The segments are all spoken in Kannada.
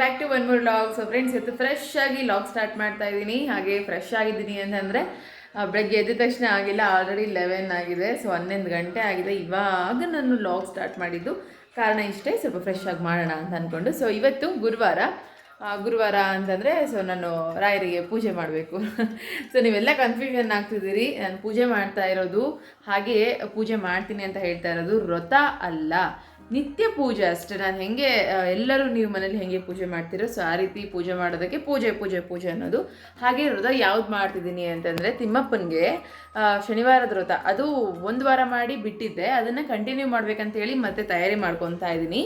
Back to one more log so friends ಇವತ್ತು ಫ್ರೆಶ್ ಆಗಿ ಲಾಗ್ ಸ್ಟಾರ್ಟ್ ಮಾಡ್ತಾ ಇದ್ದೀನಿ. ಹಾಗೆ ಫ್ರೆಶ್ ಆಗಿದ್ದೀನಿ ಅಂತಂದರೆ ಬೆಳಗ್ಗೆ ಎದ್ದ ತಕ್ಷಣ ಆಗಿಲ್ಲ ಆಲ್ರೆಡಿ ಲೆವೆನ್ ಆಗಿದೆ. ಸೊ ಹನ್ನೊಂದು ಗಂಟೆ ಆಗಿದೆ. ಇವಾಗ ನಾನು ಲಾಗ್ ಸ್ಟಾರ್ಟ್ ಮಾಡಿದ್ದು. ಕಾರಣ ಇಷ್ಟೇ, ಸ್ವಲ್ಪ ಫ್ರೆಶ್ ಆಗಿ ಮಾಡೋಣ ಅಂತ ಅಂದ್ಕೊಂಡು ಸೊ ಇವತ್ತು ಗುರುವಾರ ಗುರುವಾರ ಅಂತಂದರೆ ಸೊ ನಾನು ರಾಯರಿಗೆ ಪೂಜೆ ಮಾಡಬೇಕು. ಸೊ ನೀವೆಲ್ಲ ಕನ್ಫ್ಯೂಷನ್ ಆಗ್ತಿದ್ದೀರಿ. ನಾನು ಪೂಜೆ ಮಾಡ್ತಾ ಇರೋದು, ಹಾಗೆಯೇ ಪೂಜೆ ಮಾಡ್ತೀನಿ ಅಂತ ಹೇಳ್ತಾ ಇರೋದು, ವ್ರತ ಅಲ್ಲ. ನಿತ್ಯ ಪೂಜೆ ಅಷ್ಟೇ. ನಾನು ಹೆಂಗೆ ಎಲ್ಲರೂ ನೀವು ಮನೇಲಿ ಹೆಂಗೆ ಪೂಜೆ ಮಾಡ್ತೀರೋ, ಸೊ ಆ ರೀತಿ ಪೂಜೆ ಮಾಡೋದಕ್ಕೆ ಪೂಜೆ ಪೂಜೆ ಪೂಜೆ ಅನ್ನೋದು. ಹಾಗೆ ವ್ರತ ಯಾವ್ದು ಮಾಡ್ತಿದ್ದೀನಿ ಅಂತಂದರೆ ತಿಮ್ಮಪ್ಪನಿಗೆ ಶನಿವಾರದ ವ್ರತ ಅದು ಒಂದು ವಾರ ಮಾಡಿ ಬಿಟ್ಟಿದ್ದೆ. ಅದನ್ನು ಕಂಟಿನ್ಯೂ ಮಾಡ್ಬೇಕಂತೇಳಿ ಮತ್ತೆ ತಯಾರಿ ಮಾಡ್ಕೊತಾ ಇದ್ದೀನಿ.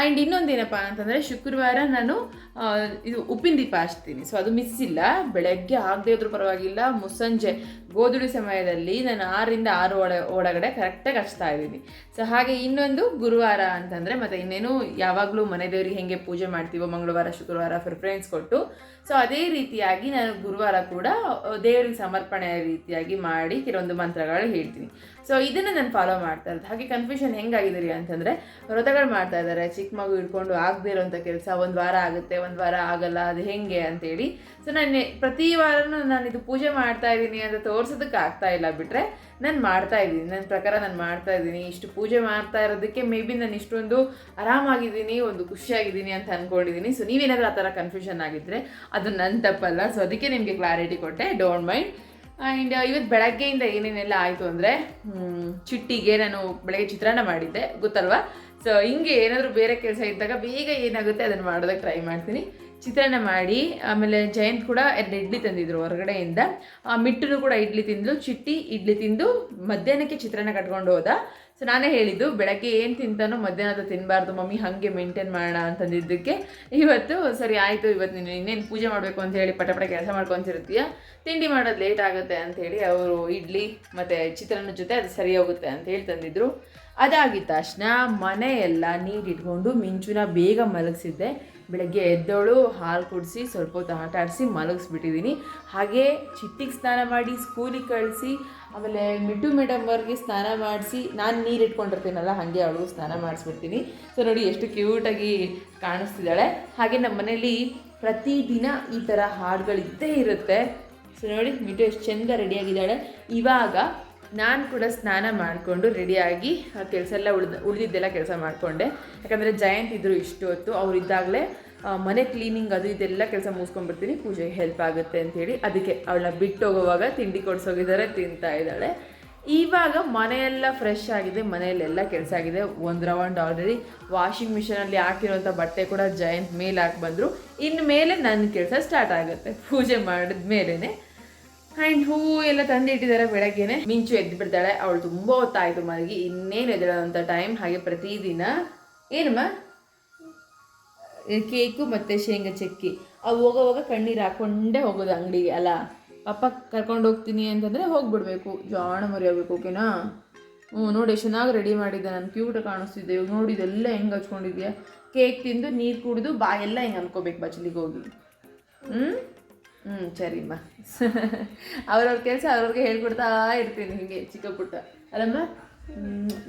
ಆ್ಯಂಡ್ ಇನ್ನೊಂದೇನಪ್ಪ ಅಂತಂದರೆ ಶುಕ್ರವಾರ ನಾನು ಇದು ಉಪ್ಪಿನ ದೀಪ ಹಚ್ತೀನಿ. ಸೊ ಅದು ಮಿಸ್ ಇಲ್ಲ. ಬೆಳಗ್ಗೆ ಆಗದೆ ಇದ್ರೂ ಪರವಾಗಿಲ್ಲ. ಮುಸ್ಸಂಜೆ ಗೋಧುಳಿ ಸಮಯದಲ್ಲಿ ನಾನು ಆರರಿಂದ ಆರು ಒಳ, ಒಳಗಡೆ ಕರೆಕ್ಟಾಗಿ ಹಚ್ತಾ ಇದ್ದೀನಿ. ಸೊ ಹಾಗೆ ಇನ್ನೊಂದು ಗುರುವಾರ ಅಂತಂದರೆ ಮತ್ತು ಇನ್ನೇನು ಯಾವಾಗಲೂ ಮನೆ ದೇವರಿಗೆ ಹೆಂಗೆ ಪೂಜೆ ಮಾಡ್ತೀವೋ ಮಂಗಳವಾರ, ಶುಕ್ರವಾರ ಪ್ರಿಫರೆನ್ಸ್ ಕೊಟ್ಟು ಸೊ ಅದೇ ರೀತಿಯಾಗಿ ನಾನು ಗುರುವಾರ ಕೂಡ ದೇವರಿಗೆ ಸಮರ್ಪಣೆ ರೀತಿಯಾಗಿ ಮಾಡಿ ಕೆಲವೊಂದು ಮಂತ್ರಗಳು ಹೇಳ್ತೀನಿ. ಸೊ ಇದನ್ನು ನಾನು ಫಾಲೋ ಮಾಡ್ತಾ ಇರೋದು. ಹಾಗೆ ಕನ್ಫ್ಯೂಷನ್ ಹೆಂಗಾಗಿದ್ದೀರಿ ಅಂತಂದರೆ, ವ್ರತಗಳು ಮಾಡ್ತಾ ಇದ್ದಾರೆ. ಚಿಕ್ಕ ಮಗು ಇಟ್ಕೊಂಡು ಆಗದೇ ಇರೋಂಥ ಕೆಲಸ, ಒಂದು ವಾರ ಆಗುತ್ತೆ, ಒಂದು ವಾರ ಆಗಲ್ಲ, ಅದು ಹೆಂಗೆ ಅಂತೇಳಿ. ಸೊ ನಾನು ಪ್ರತಿ ವಾರನೂ ನಾನು ಇದು ಪೂಜೆ ಮಾಡ್ತಾ ಇದ್ದೀನಿ ಅಂತ ತೋರ್ಸೋದಕ್ಕೆ ಆಗ್ತಾ ಇಲ್ಲ ಬಿಟ್ಟರೆ ನಾನು ಮಾಡ್ತಾ ಇದ್ದೀನಿ. ನನ್ನ ಪ್ರಕಾರ ನಾನು ಮಾಡ್ತಾ ಇದ್ದೀನಿ. ಇಷ್ಟು ಪೂಜೆ ಮಾಡ್ತಾ ಇರೋದಕ್ಕೆ ಮೇ ಬಿ ನಾನು ಇಷ್ಟೊಂದು ಆರಾಮಾಗಿದ್ದೀನಿ, ಒಂದು ಖುಷಿಯಾಗಿದ್ದೀನಿ ಅಂತ ಅಂದ್ಕೊಂಡಿದ್ದೀನಿ ಸೊ ನೀವೇನಾದರೂ ಆ ಥರ ಕನ್ಫ್ಯೂಷನ್ ಆಗಿದ್ದರೆ ಅದು ನನ್ನ ತಪ್ಪಲ್ಲ. ಸೊ ಅದಕ್ಕೆ ನಿಮಗೆ ಕ್ಲಾರಿಟಿ ಕೊಟ್ಟೆ. ಡೋಂಟ್ ಮೈಂಡ್ ಆ್ಯಂಡ್ ಇವತ್ತು ಬೆಳಗ್ಗೆಯಿಂದ ಏನೇನೆಲ್ಲ ಆಯಿತು ಅಂದರೆ ಚಿಟ್ಟಿಗೆ ನಾನು ಬೆಳಗ್ಗೆ ಚಿತ್ರಾನ್ನ ಮಾಡಿದ್ದೆ. ಗೊತ್ತಲ್ವಾ? ಸೊ ಹಿಂಗೆ ಏನಾದರೂ ಬೇರೆ ಕೆಲಸ ಇದ್ದಾಗ ಬೇಗ ಏನಾಗುತ್ತೆ ಅದನ್ನು ಮಾಡೋದಕ್ಕೆ ಟ್ರೈ ಮಾಡ್ತೀನಿ. ಚಿತ್ರಾನ್ನ ಮಾಡಿ ಆಮೇಲೆ ಜಯಂತ್ ಕೂಡ ಎರಡು ಇಡ್ಲಿ ತಂದಿದ್ರು ಹೊರಗಡೆಯಿಂದ. ಆ, ಮಿಟ್ಟುನು ಕೂಡ ಇಡ್ಲಿ ತಿಂದ್ಲು ಚಿಟ್ಟಿ ಇಡ್ಲಿ ತಿಂದು ಮಧ್ಯಾಹ್ನಕ್ಕೆ ಚಿತ್ರಾನ್ನ ಕಟ್ಕೊಂಡು ಹೋದ. ಸೊ ನಾನೇ ಹೇಳಿದ್ದು ಬೆಳಗ್ಗೆ ಏನು ತಿಂತಾನೋ ಮಧ್ಯಾಹ್ನದ ತಿನ್ನಬಾರ್ದು ಮಮ್ಮಿ ಹಾಗೆ ಮೇಂಟೈನ್ ಮಾಡೋಣ ಅಂತಂದಿದ್ದಕ್ಕೆ. ಇವತ್ತು ಸರಿ ಆಯಿತು ಇವತ್ತು ನೀನು ಇನ್ನೇನು ಪೂಜೆ ಮಾಡಬೇಕು ಅಂತ ಹೇಳಿ ಪಟಪಟ ಪಟ ಕೆಲಸ ಮಾಡ್ಕೊತಿರ್ತೀಯ? ತಿಂಡಿ ಮಾಡೋದು ಲೇಟ್ ಆಗುತ್ತೆ ಅಂತ ಹೇಳಿ ಅವರು ಇಡ್ಲಿ ಮತ್ತು ಚಿತ್ರಾನ್ನ ಜೊತೆ ಅದು ಸರಿ ಹೋಗುತ್ತೆ ಅಂತ ಹೇಳಿ ತಂದಿದ್ರು. ಅದಾಗಿದ್ದ ತಕ್ಷಣ ಮನೆಯೆಲ್ಲ ನೀರಿಟ್ಕೊಂಡು ಮಿಂಚುನ ಬೇಗ ಮಲಗಿಸಿದ್ದೆ. ಬೆಳಗ್ಗೆ ಎದ್ದೋಳು, ಹಾಲು ಕುಡಿಸಿ, ಸ್ವಲ್ಪ ಹೊತ್ತು ಆಟ ಆಡಿಸಿ ಮಲಗಿಸ್ಬಿಟ್ಟಿದ್ದೀನಿ. ಹಾಗೆ ಚಿಟ್ಟಿಗೆ ಸ್ನಾನ ಮಾಡಿ ಸ್ಕೂಲಿಗೆ ಕಳಿಸಿ, ಆಮೇಲೆ ಮಿಟ್ಟು ಮೇಡಮ್ ಅವ್ರಿಗೆ ಸ್ನಾನ ಮಾಡಿಸಿ, ನಾನು ನೀರು ಇಟ್ಕೊಂಡಿರ್ತೀನಲ್ಲ ಹಾಗೆ ಅವಳು ಸ್ನಾನ ಮಾಡಿಸ್ಬಿಡ್ತೀನಿ. ಸೊ ನೋಡಿ ಎಷ್ಟು ಕ್ಯೂಟಾಗಿ ಕಾಣಿಸ್ತಿದ್ದಾಳೆ. ಹಾಗೆ ನಮ್ಮ ಮನೇಲಿ ಪ್ರತಿದಿನ ಈ ಥರ ಹಾಡುಗಳಿದ್ದೇ ಇರುತ್ತೆ. ಸೊ ನೋಡಿ ಮಿಟ್ಟು ಎಷ್ಟು ಚೆಂದ ರೆಡಿಯಾಗಿದ್ದಾಳೆ ಇವಾಗ ನಾನು ಕೂಡ ಸ್ನಾನ ಮಾಡಿಕೊಂಡು ರೆಡಿಯಾಗಿ ಆ ಕೆಲಸ ಎಲ್ಲ ಉಳ್ದು, ಉಳಿದಿದ್ದೆಲ್ಲ ಕೆಲಸ ಮಾಡಿಕೊಂಡೆ. ಯಾಕಂದರೆ ಜಯಂತ್ ಇದ್ದರು ಇಷ್ಟು ಹೊತ್ತು, ಅವ್ರು ಇದ್ದಾಗಲೇ ಮನೆ ಕ್ಲೀನಿಂಗ್ ಅದು ಇದೆಲ್ಲ ಕೆಲಸ ಮುಗಿಸ್ಕೊಂಡ್ಬಿಡ್ತೀನಿ, ಪೂಜೆಗೆ ಹೆಲ್ಪ್ ಆಗುತ್ತೆ ಅಂಥೇಳಿ ಅದಕ್ಕೆ ಅವಳನ್ನ ಬಿಟ್ಟು ಹೋಗುವಾಗ ತಿಂಡಿ ಕೊಡಿಸೋಗಿದ್ದಾರೆ, ತಿಂತಾ ಇದ್ದಾಳೆ. ಇವಾಗ ಮನೆಯೆಲ್ಲ ಫ್ರೆಶ್ ಆಗಿದೆ, ಮನೆಯಲ್ಲೆಲ್ಲ ಕೆಲಸ ಆಗಿದೆ. ಒಂದು ರೌಂಡ್ ಆಲ್ರೆಡಿ ವಾಷಿಂಗ್ ಮಿಷಿನಲ್ಲಿ ಹಾಕಿರೋಂಥ ಬಟ್ಟೆ ಕೂಡ ಜಯಂತ್ ಮೇಲೆ ಹಾಕಿ ಬಂದರು. ಇನ್ನು ಮೇಲೆ ನನ್ನ ಕೆಲಸ ಸ್ಟಾರ್ಟ್ ಆಗುತ್ತೆ. ಪೂಜೆ ಮಾಡಿದ ಮೇಲೇ ಆ್ಯಂಡ್ ಹೂವು ಎಲ್ಲ ತಂದು ಇಟ್ಟಿದ್ದಾರೆ ಬೆಳಗ್ಗೆನೆ. ಮಿಂಚು ಎದ್ದು ಬಿಡ್ತಾಳೆ. ಅವಳು ತುಂಬ ಹೊತ್ತಾಯಿತು ಮಲಗಿ. ಇನ್ನೇನು ಎದ್ದೇಳೋಂಥ ಟೈಮ್ ಹಾಗೆ ಪ್ರತಿದಿನ. ಏನಮ್ಮ? ಕೇಕು ಮತ್ತು ಶೇಂಗಾ ಚಕ್ಕಿ. ಅವು ಹೋಗೋವಾಗ ಕಣ್ಣೀರು ಹಾಕ್ಕೊಂಡೇ ಹೋಗೋದು ಅಂಗಡಿಗೆ, ಅಲ್ಲ? ಪಪ್ಪ ಕರ್ಕೊಂಡು ಹೋಗ್ತೀನಿ ಅಂತಂದರೆ ಹೋಗ್ಬಿಡ್ಬೇಕು. ಜಾಣ ಮರಿ ಹೋಗ್ಬೇಕು ಓಕೆನಾ ಹ್ಞೂ ನೋಡಿ, ಚೆನ್ನಾಗಿ ರೆಡಿ ಮಾಡಿದ್ದೆ. ನಾನು ಕ್ಯೂಟ್ ಕಾಣಿಸ್ತಿದ್ದೆ ಇವಾಗ ನೋಡಿ, ಇದೆಲ್ಲ ಹೆಂಗೆ ಹಚ್ಕೊಂಡಿದ್ಯಾ? ಕೇಕ್ ತಿಂದು ನೀರು ಕುಡಿದು ಬಾಯೆಲ್ಲ ಹಿಂಗೆ ಅನ್ಕೋಬೇಕು ಬಚ್ಚಲಿಗೆ ಹೋಗಿ. ಹ್ಞೂ ಹ್ಞೂ ಸರಿಮ್ಮ. ಅವ್ರವ್ರ ಕೆಲಸ ಅವ್ರವ್ರಿಗೆ ಹೇಳ್ಕೊಡ್ತಾ ಇರ್ತೀನಿ ಹೀಗೆ ಚಿಕ್ಕ ಪುಟ್ಟ. ಅಲ್ಲಮ್ಮ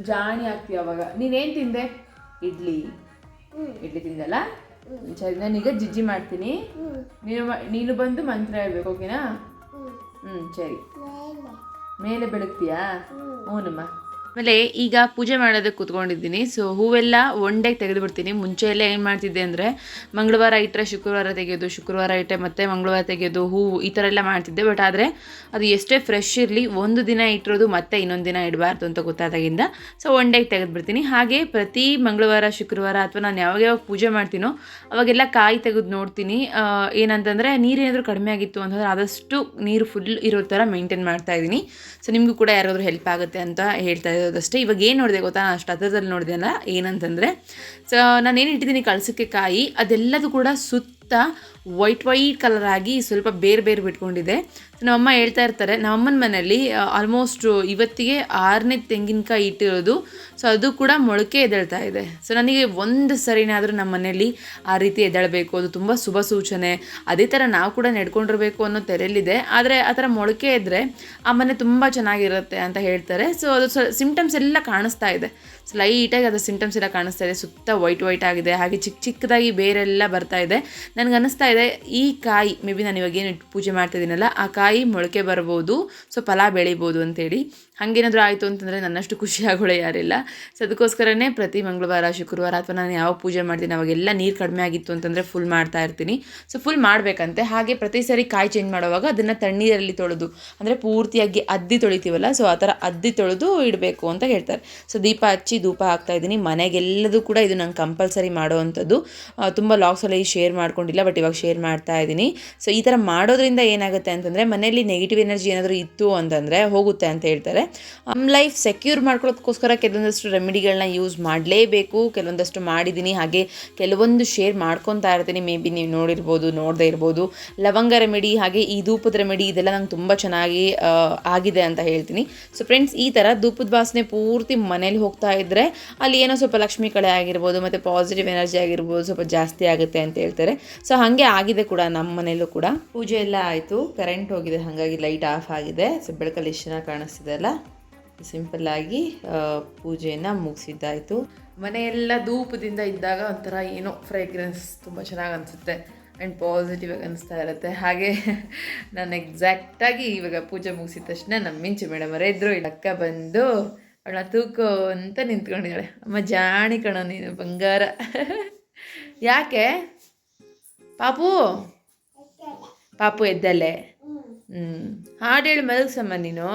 ಜಾಣಿ ಆಗ್ತೀಯ ಅವಾಗ? ನೀನೇನು ತಿಂದೆ? ಇಡ್ಲಿ. ಇಡ್ಲಿ ತಿಂದಲ್ಲ? ಸರಿ ನಾನೀಗ ಜಿಜ್ಜಿ ಮಾಡ್ತೀನಿ. ನೀನು ನೀನು ಬಂದು ಮಂತ್ರ ಹೇಳ್ಬೇಕು ಓಕೆನಾ ಹ್ಞೂ ಸರಿ. ಮೇಲೆ. ಬೆಳಗ್ತೀಯಾ? ಹ್ಞೂನಮ್ಮ ಆಮೇಲೆ ಈಗ ಪೂಜೆ ಮಾಡೋದಕ್ಕೆ ಕೂತ್ಕೊಂಡಿದ್ದೀನಿ. ಸೊ ಹೂವೆಲ್ಲ ಒಂಡೆಗೆ ತೆಗೆದುಬಿಡ್ತೀನಿ. ಮುಂಚೆ ಎಲ್ಲ ಏನು ಮಾಡ್ತಿದ್ದೆ ಅಂದರೆ, ಮಂಗಳವಾರ ಇಟ್ಟರೆ ಶುಕ್ರವಾರ ತೆಗೆಯೋದು, ಶುಕ್ರವಾರ ಇಟ್ಟರೆ ಮತ್ತೆ ಮಂಗಳವಾರ ತೆಗೆಯೋದು, ಹೂವು ಈ ಥರ ಎಲ್ಲ ಮಾಡ್ತಿದ್ದೆ. ಬಟ್ ಆದರೆ ಅದು ಎಷ್ಟೇ ಫ್ರೆಶ್ ಇರಲಿ, ಒಂದು ದಿನ ಇಟ್ಟಿರೋದು ಮತ್ತೆ ಇನ್ನೊಂದು ದಿನ ಇಡಬಾರ್ದು ಅಂತ ಗೊತ್ತಾದಾಗಿಂದ ಸೊ ಒಂಡೆಗೆ ತೆಗೆದುಬಿಡ್ತೀನಿ. ಹಾಗೆ ಪ್ರತಿ ಮಂಗಳವಾರ, ಶುಕ್ರವಾರ ಅಥವಾ ನಾನು ಯಾವಾಗ ಯಾವಾಗ ಪೂಜೆ ಮಾಡ್ತೀನೋ, ಅವಾಗೆಲ್ಲ ಕಾಯಿ ತೆಗೆದು ನೋಡ್ತೀನಿ. ಏನಂತಂದರೆ ನೀರೇನಾದರೂ ಕಡಿಮೆ ಆಗಿತ್ತು ಅಂತಂದರೆ ಆದಷ್ಟು ನೀರು ಫುಲ್ ಇರೋ ಥರ ಮೇಂಟೈನ್ ಮಾಡ್ತಾ ಇದ್ದೀನಿ. ಸೊ ನಿಮಗೂ ಕೂಡ ಯಾರಾದರೂ ಹೆಲ್ಪ್ ಆಗುತ್ತೆ ಅಂತ ಹೇಳ್ತಾ ಇರೋದಷ್ಟೇ ಇವಾಗ ಏನು ನೋಡಿದೆ ಗೊತ್ತಾ? ಅಷ್ಟು ಹತ್ರದಲ್ಲಿ ನೋಡಿದೆ ಅಲ್ಲ, ಏನಂತಂದರೆ ಸೊ ನಾನು ಏನು ಇಟ್ಟಿದ್ದೀನಿ, ಕಳಸಕ್ಕೆ ಕಾಯಿ, ಅದೆಲ್ಲದೂ ಕೂಡ ಸುತ್ತ ವೈಟ್ ವೈಟ್ ಕಲರ್ ಆಗಿ ಸ್ವಲ್ಪ ಬೇರೆ ಬೇರೆ ಬಿಟ್ಕೊಂಡಿದೆ. ನಮ್ಮಮ್ಮ ಹೇಳ್ತಾ ಇರ್ತಾರೆ, ನಮ್ಮಮ್ಮನ ಮನೆಯಲ್ಲಿ ಆಲ್ಮೋಸ್ಟ್ ಇವತ್ತಿಗೆ ಆರನೇ ತೆಂಗಿನಕಾಯಿ ಇಟ್ಟಿರೋದು. ಸೊ ಅದು ಕೂಡ ಮೊಳಕೆ ಎದ್ದೇಳ್ತಾ ಇದೆ. ಸೊ ನನಗೆ ಒಂದು ಸರಿನಾದರೂ ನಮ್ಮ ಮನೆಯಲ್ಲಿ ಆ ರೀತಿ ಎದ್ದೇಳಬೇಕು ಅದು ತುಂಬ ಶುಭ ಸೂಚನೆ. ಅದೇ ಥರ ನಾವು ಕೂಡ ನೆಡ್ಕೊಂಡಿರಬೇಕು ಅನ್ನೋ ತೆರೆಯಲ್ಲಿದೆ. ಆದರೆ ಆ ಥರ ಮೊಳಕೆ ಇದ್ದರೆ ಆ ಮನೆ ತುಂಬ ಚೆನ್ನಾಗಿರುತ್ತೆ ಅಂತ ಹೇಳ್ತಾರೆ. ಸೊ ಅದು ಸಿಮ್ಟಮ್ಸ್ ಎಲ್ಲ ಕಾಣಿಸ್ತಾ ಇದೆ. ಸೊ ಲೈಟಾಗಿ ಅದು ಸಿಮ್ಟಮ್ಸ್ ಎಲ್ಲ ಕಾಣಿಸ್ತಾ ಇದೆ. ಸುತ್ತ ವೈಟ್ ವೈಟ್ ಆಗಿದೆ. ಹಾಗೆ ಚಿಕ್ಕ ಚಿಕ್ಕದಾಗಿ ಬೇರೆಲ್ಲ ಬರ್ತಾ ಇದೆ. ನನಗೆ ಅನ್ನಿಸ್ತಾ ಇದೆ. ಈ ಕಾಯಿ ಮೇ ಬಿ ನಾನು ಇವಾಗ ಏನು ಪೂಜೆ ಮಾಡ್ತಿದ್ದೀನಲ್ಲ ಆ ಕಾಯಿ ಮೊಳಕೆ ಬರ್ಬೋದು, ಸೊ ಫಲ ಬೆಳಿಬೋದು ಅಂತೇಳಿ. ಹಾಗೇನಾದರೂ ಆಯಿತು ಅಂತಂದರೆ ನನ್ನಷ್ಟು ಖುಷಿಯಾಗೋಳೆ ಯಾರಿಲ್ಲ. ಸೊ ಅದಕ್ಕೋಸ್ಕರನೇ ಪ್ರತಿ ಮಂಗಳವಾರ, ಶುಕ್ರವಾರ ಅಥವಾ ನಾನು ಯಾವ ಪೂಜೆ ಮಾಡ್ತೀನಿ, ಅವಾಗೆಲ್ಲ ನೀರು ಕಡಿಮೆ ಆಗಿತ್ತು ಅಂತಂದರೆ ಫುಲ್ ಮಾಡ್ತಾ ಇರ್ತೀನಿ. ಸೊ ಫುಲ್ ಮಾಡಬೇಕಂತೆ. ಹಾಗೆ ಪ್ರತಿ ಸರಿ ಕಾಯಿ ಚೇಂಜ್ ಮಾಡುವಾಗ ಅದನ್ನು ತಣ್ಣೀರಲ್ಲಿ ತೊಳೆದು, ಅಂದರೆ ಪೂರ್ತಿಯಾಗಿ ಅದ್ದಿ ತೊಳಿತೀವಲ್ಲ ಸೊ ಆ ಥರ ಅದ್ದಿ ತೊಳೆದು ಇಡಬೇಕು ಅಂತ ಹೇಳ್ತಾರೆ. ಸೊ ದೀಪ ಹಚ್ಚಿ ಧೂಪ ಹಾಕ್ತಾ ಇದ್ದೀನಿ. ಮನೆಗೆಲ್ಲದೂ ಕೂಡ ಇದು ನಂಗೆ ಕಂಪಲ್ಸರಿ ಮಾಡುವಂಥದ್ದು ತುಂಬ ತುಂಬ ಲಾಗ್ಸಲ್ಲಿ ಶೇರ್ ಮಾಡ್ಕೊಂಡಿಲ್ಲ ಬಟ್ ಇವಾಗ ಶೇರ್ ಮಾಡ್ತಾ ಇದ್ದೀನಿ. ಸೊ ಈ ಥರ ಮಾಡೋದ್ರಿಂದ ಏನಾಗುತ್ತೆ ಅಂತಂದರೆ ಮನೆಯಲ್ಲಿ ನೆಗೆಟಿವ್ ಎನರ್ಜಿ ಏನಾದರೂ ಇತ್ತು ಅಂತಂದರೆ ಹೋಗುತ್ತೆ ಅಂತ ಹೇಳ್ತಾರೆ. ನಮ್ಮ ಲೈಫ್ ಸೆಕ್ಯೂರ್ ಮಾಡ್ಕೊಳ್ಳೋದಕ್ಕೋಸ್ಕರ ಕೆಲವೊಂದಷ್ಟು ರೆಮಿಡಿಗಳನ್ನ ಯೂಸ್ ಮಾಡಲೇಬೇಕು. ಕೆಲವೊಂದಷ್ಟು ಮಾಡಿದ್ದೀನಿ ಹಾಗೆ ಕೆಲವೊಂದು ಶೇರ್ ಮಾಡ್ಕೊತಾ ಇರ್ತೀನಿ. ಮೇ ಬಿ ನೀವು ನೋಡಿರ್ಬೋದು, ನೋಡದೇ ಇರ್ಬೋದು. ಲವಂಗ ರೆಮಿಡಿ, ಹಾಗೆ ಈ ಧೂಪದ ರೆಮಿಡಿ ಇದೆಲ್ಲ ನಂಗೆ ತುಂಬ ಚೆನ್ನಾಗಿ ಆಗಿದೆ ಅಂತ ಹೇಳ್ತೀನಿ. ಸೊ ಫ್ರೆಂಡ್ಸ್ ಈ ಥರ ಧೂಪದ ವಾಸನೆ ಪೂರ್ತಿ ಮನೇಲಿ ಹೋಗ್ತಾ ಇದ್ದರೆ ಅಲ್ಲಿ ಏನೋ ಸ್ವಲ್ಪ ಲಕ್ಷ್ಮಿ ಕಳೆ ಆಗಿರ್ಬೋದು, ಮತ್ತು ಪಾಸಿಟಿವ್ ಎನರ್ಜಿ ಆಗಿರ್ಬೋದು, ಸ್ವಲ್ಪ ಜಾಸ್ತಿ ಆಗುತ್ತೆ ಅಂತ ಹೇಳ್ತಾರೆ. ಸೊ ಹಾಗೆ ಆಗಿದೆ ಕೂಡ ನಮ್ಮ ಮನೇಲೂ ಕೂಡ. ಪೂಜೆ ಎಲ್ಲ ಆಯಿತು. ಕರೆಂಟ್ ಹೋಗಿದೆ. ಹಾಗಾಗಿ ಲೈಟ್ ಆಫ್ ಆಗಿದೆ. ಸೊ ಬೆಳಕಲ್ಲಿ ಎಷ್ಟು ಚೆನ್ನಾಗಿ ಕಾಣಿಸ್ತಿದೆ ಅಲ್ಲ? ಸಿಂಪಲ್ ಆಗಿ ಆ, ಪೂಜೆಯನ್ನು ಮುಗಿಸಿದ್ದಾಯಿತು. ಮನೆಯೆಲ್ಲ ಧೂಪದಿಂದ ಇದ್ದಾಗ ಒಂಥರ ಏನೋ ಫ್ರೇಗ್ರೆನ್ಸ್ ತುಂಬ ಚೆನ್ನಾಗಿ ಅನಿಸುತ್ತೆ. ಆ್ಯಂಡ್ ಪಾಸಿಟಿವ್ ಆಗಿ ಅನಿಸ್ತಾ ಇರುತ್ತೆ. ಹಾಗೆ ನಾನು ಎಕ್ಸಾಕ್ಟಾಗಿ ಇವಾಗ ಪೂಜೆ ಮುಗಿಸಿದ ತಕ್ಷಣ ನಮ್ಮ ಮಿಂಚು ಮೇಡಮ್ ಅವರೇ ಇಲ್ಲಿ ಅಕ್ಕ ಬಂದು ಅವಳ ತೂಕು ಅಂತ ನಿಂತ್ಕೊಂಡಿದ್ದಾಳೆ. ಅಮ್ಮ ಜಾಣಿ ಕಣ ನೀನು ಬಂಗಾರ. ಯಾಕೆ? ಪಾಪು? ಪಾಪು ಎದ್ದಲ್ಲೇ ಹ್ಞೂ ಹಾಡು ಹೇಳಿ ಮಲಗಿಸಮ್ಮ ನೀನು?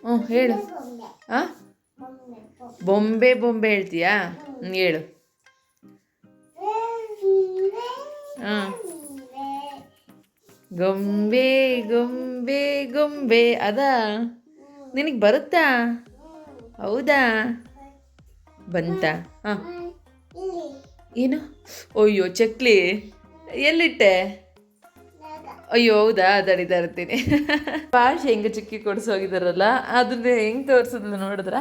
ಹ್ಞೂ, ಹೇಳು. ಆ? ಬೊಂಬೆ ಬೊಂಬೆ ಹೇಳ್ತೀಯಾ? ಹ್ಞೂ, ಹೇಳು. ಹಾಂ ಗೊಂಬೆ ಗೊಂಬೆ ಗೊಂಬೆ, ಅದಾ? ನಿನಗೆ ಬರುತ್ತಾ? ಹೌದಾ? ಬಂತ. ಹಾಂ. ಏನು? ಅಯ್ಯೋ, ಚಕ್ಲಿ. ಎಲ್ಲಿಟ್ಟೆ? ಅಯ್ಯೋ ಹೌದಾ ತಡಿ ತರ್ತೀನಿ ಭಾಳ ಶೇಂಗಾ ಚಕ್ಕಿ ಕೊಡ್ಸೋಗಿದಾರಲ್ಲ ಅದನ್ನ ಹೆಂಗ್ ತೋರಿಸಿದ್ಲು ನೋಡಿದ್ರ?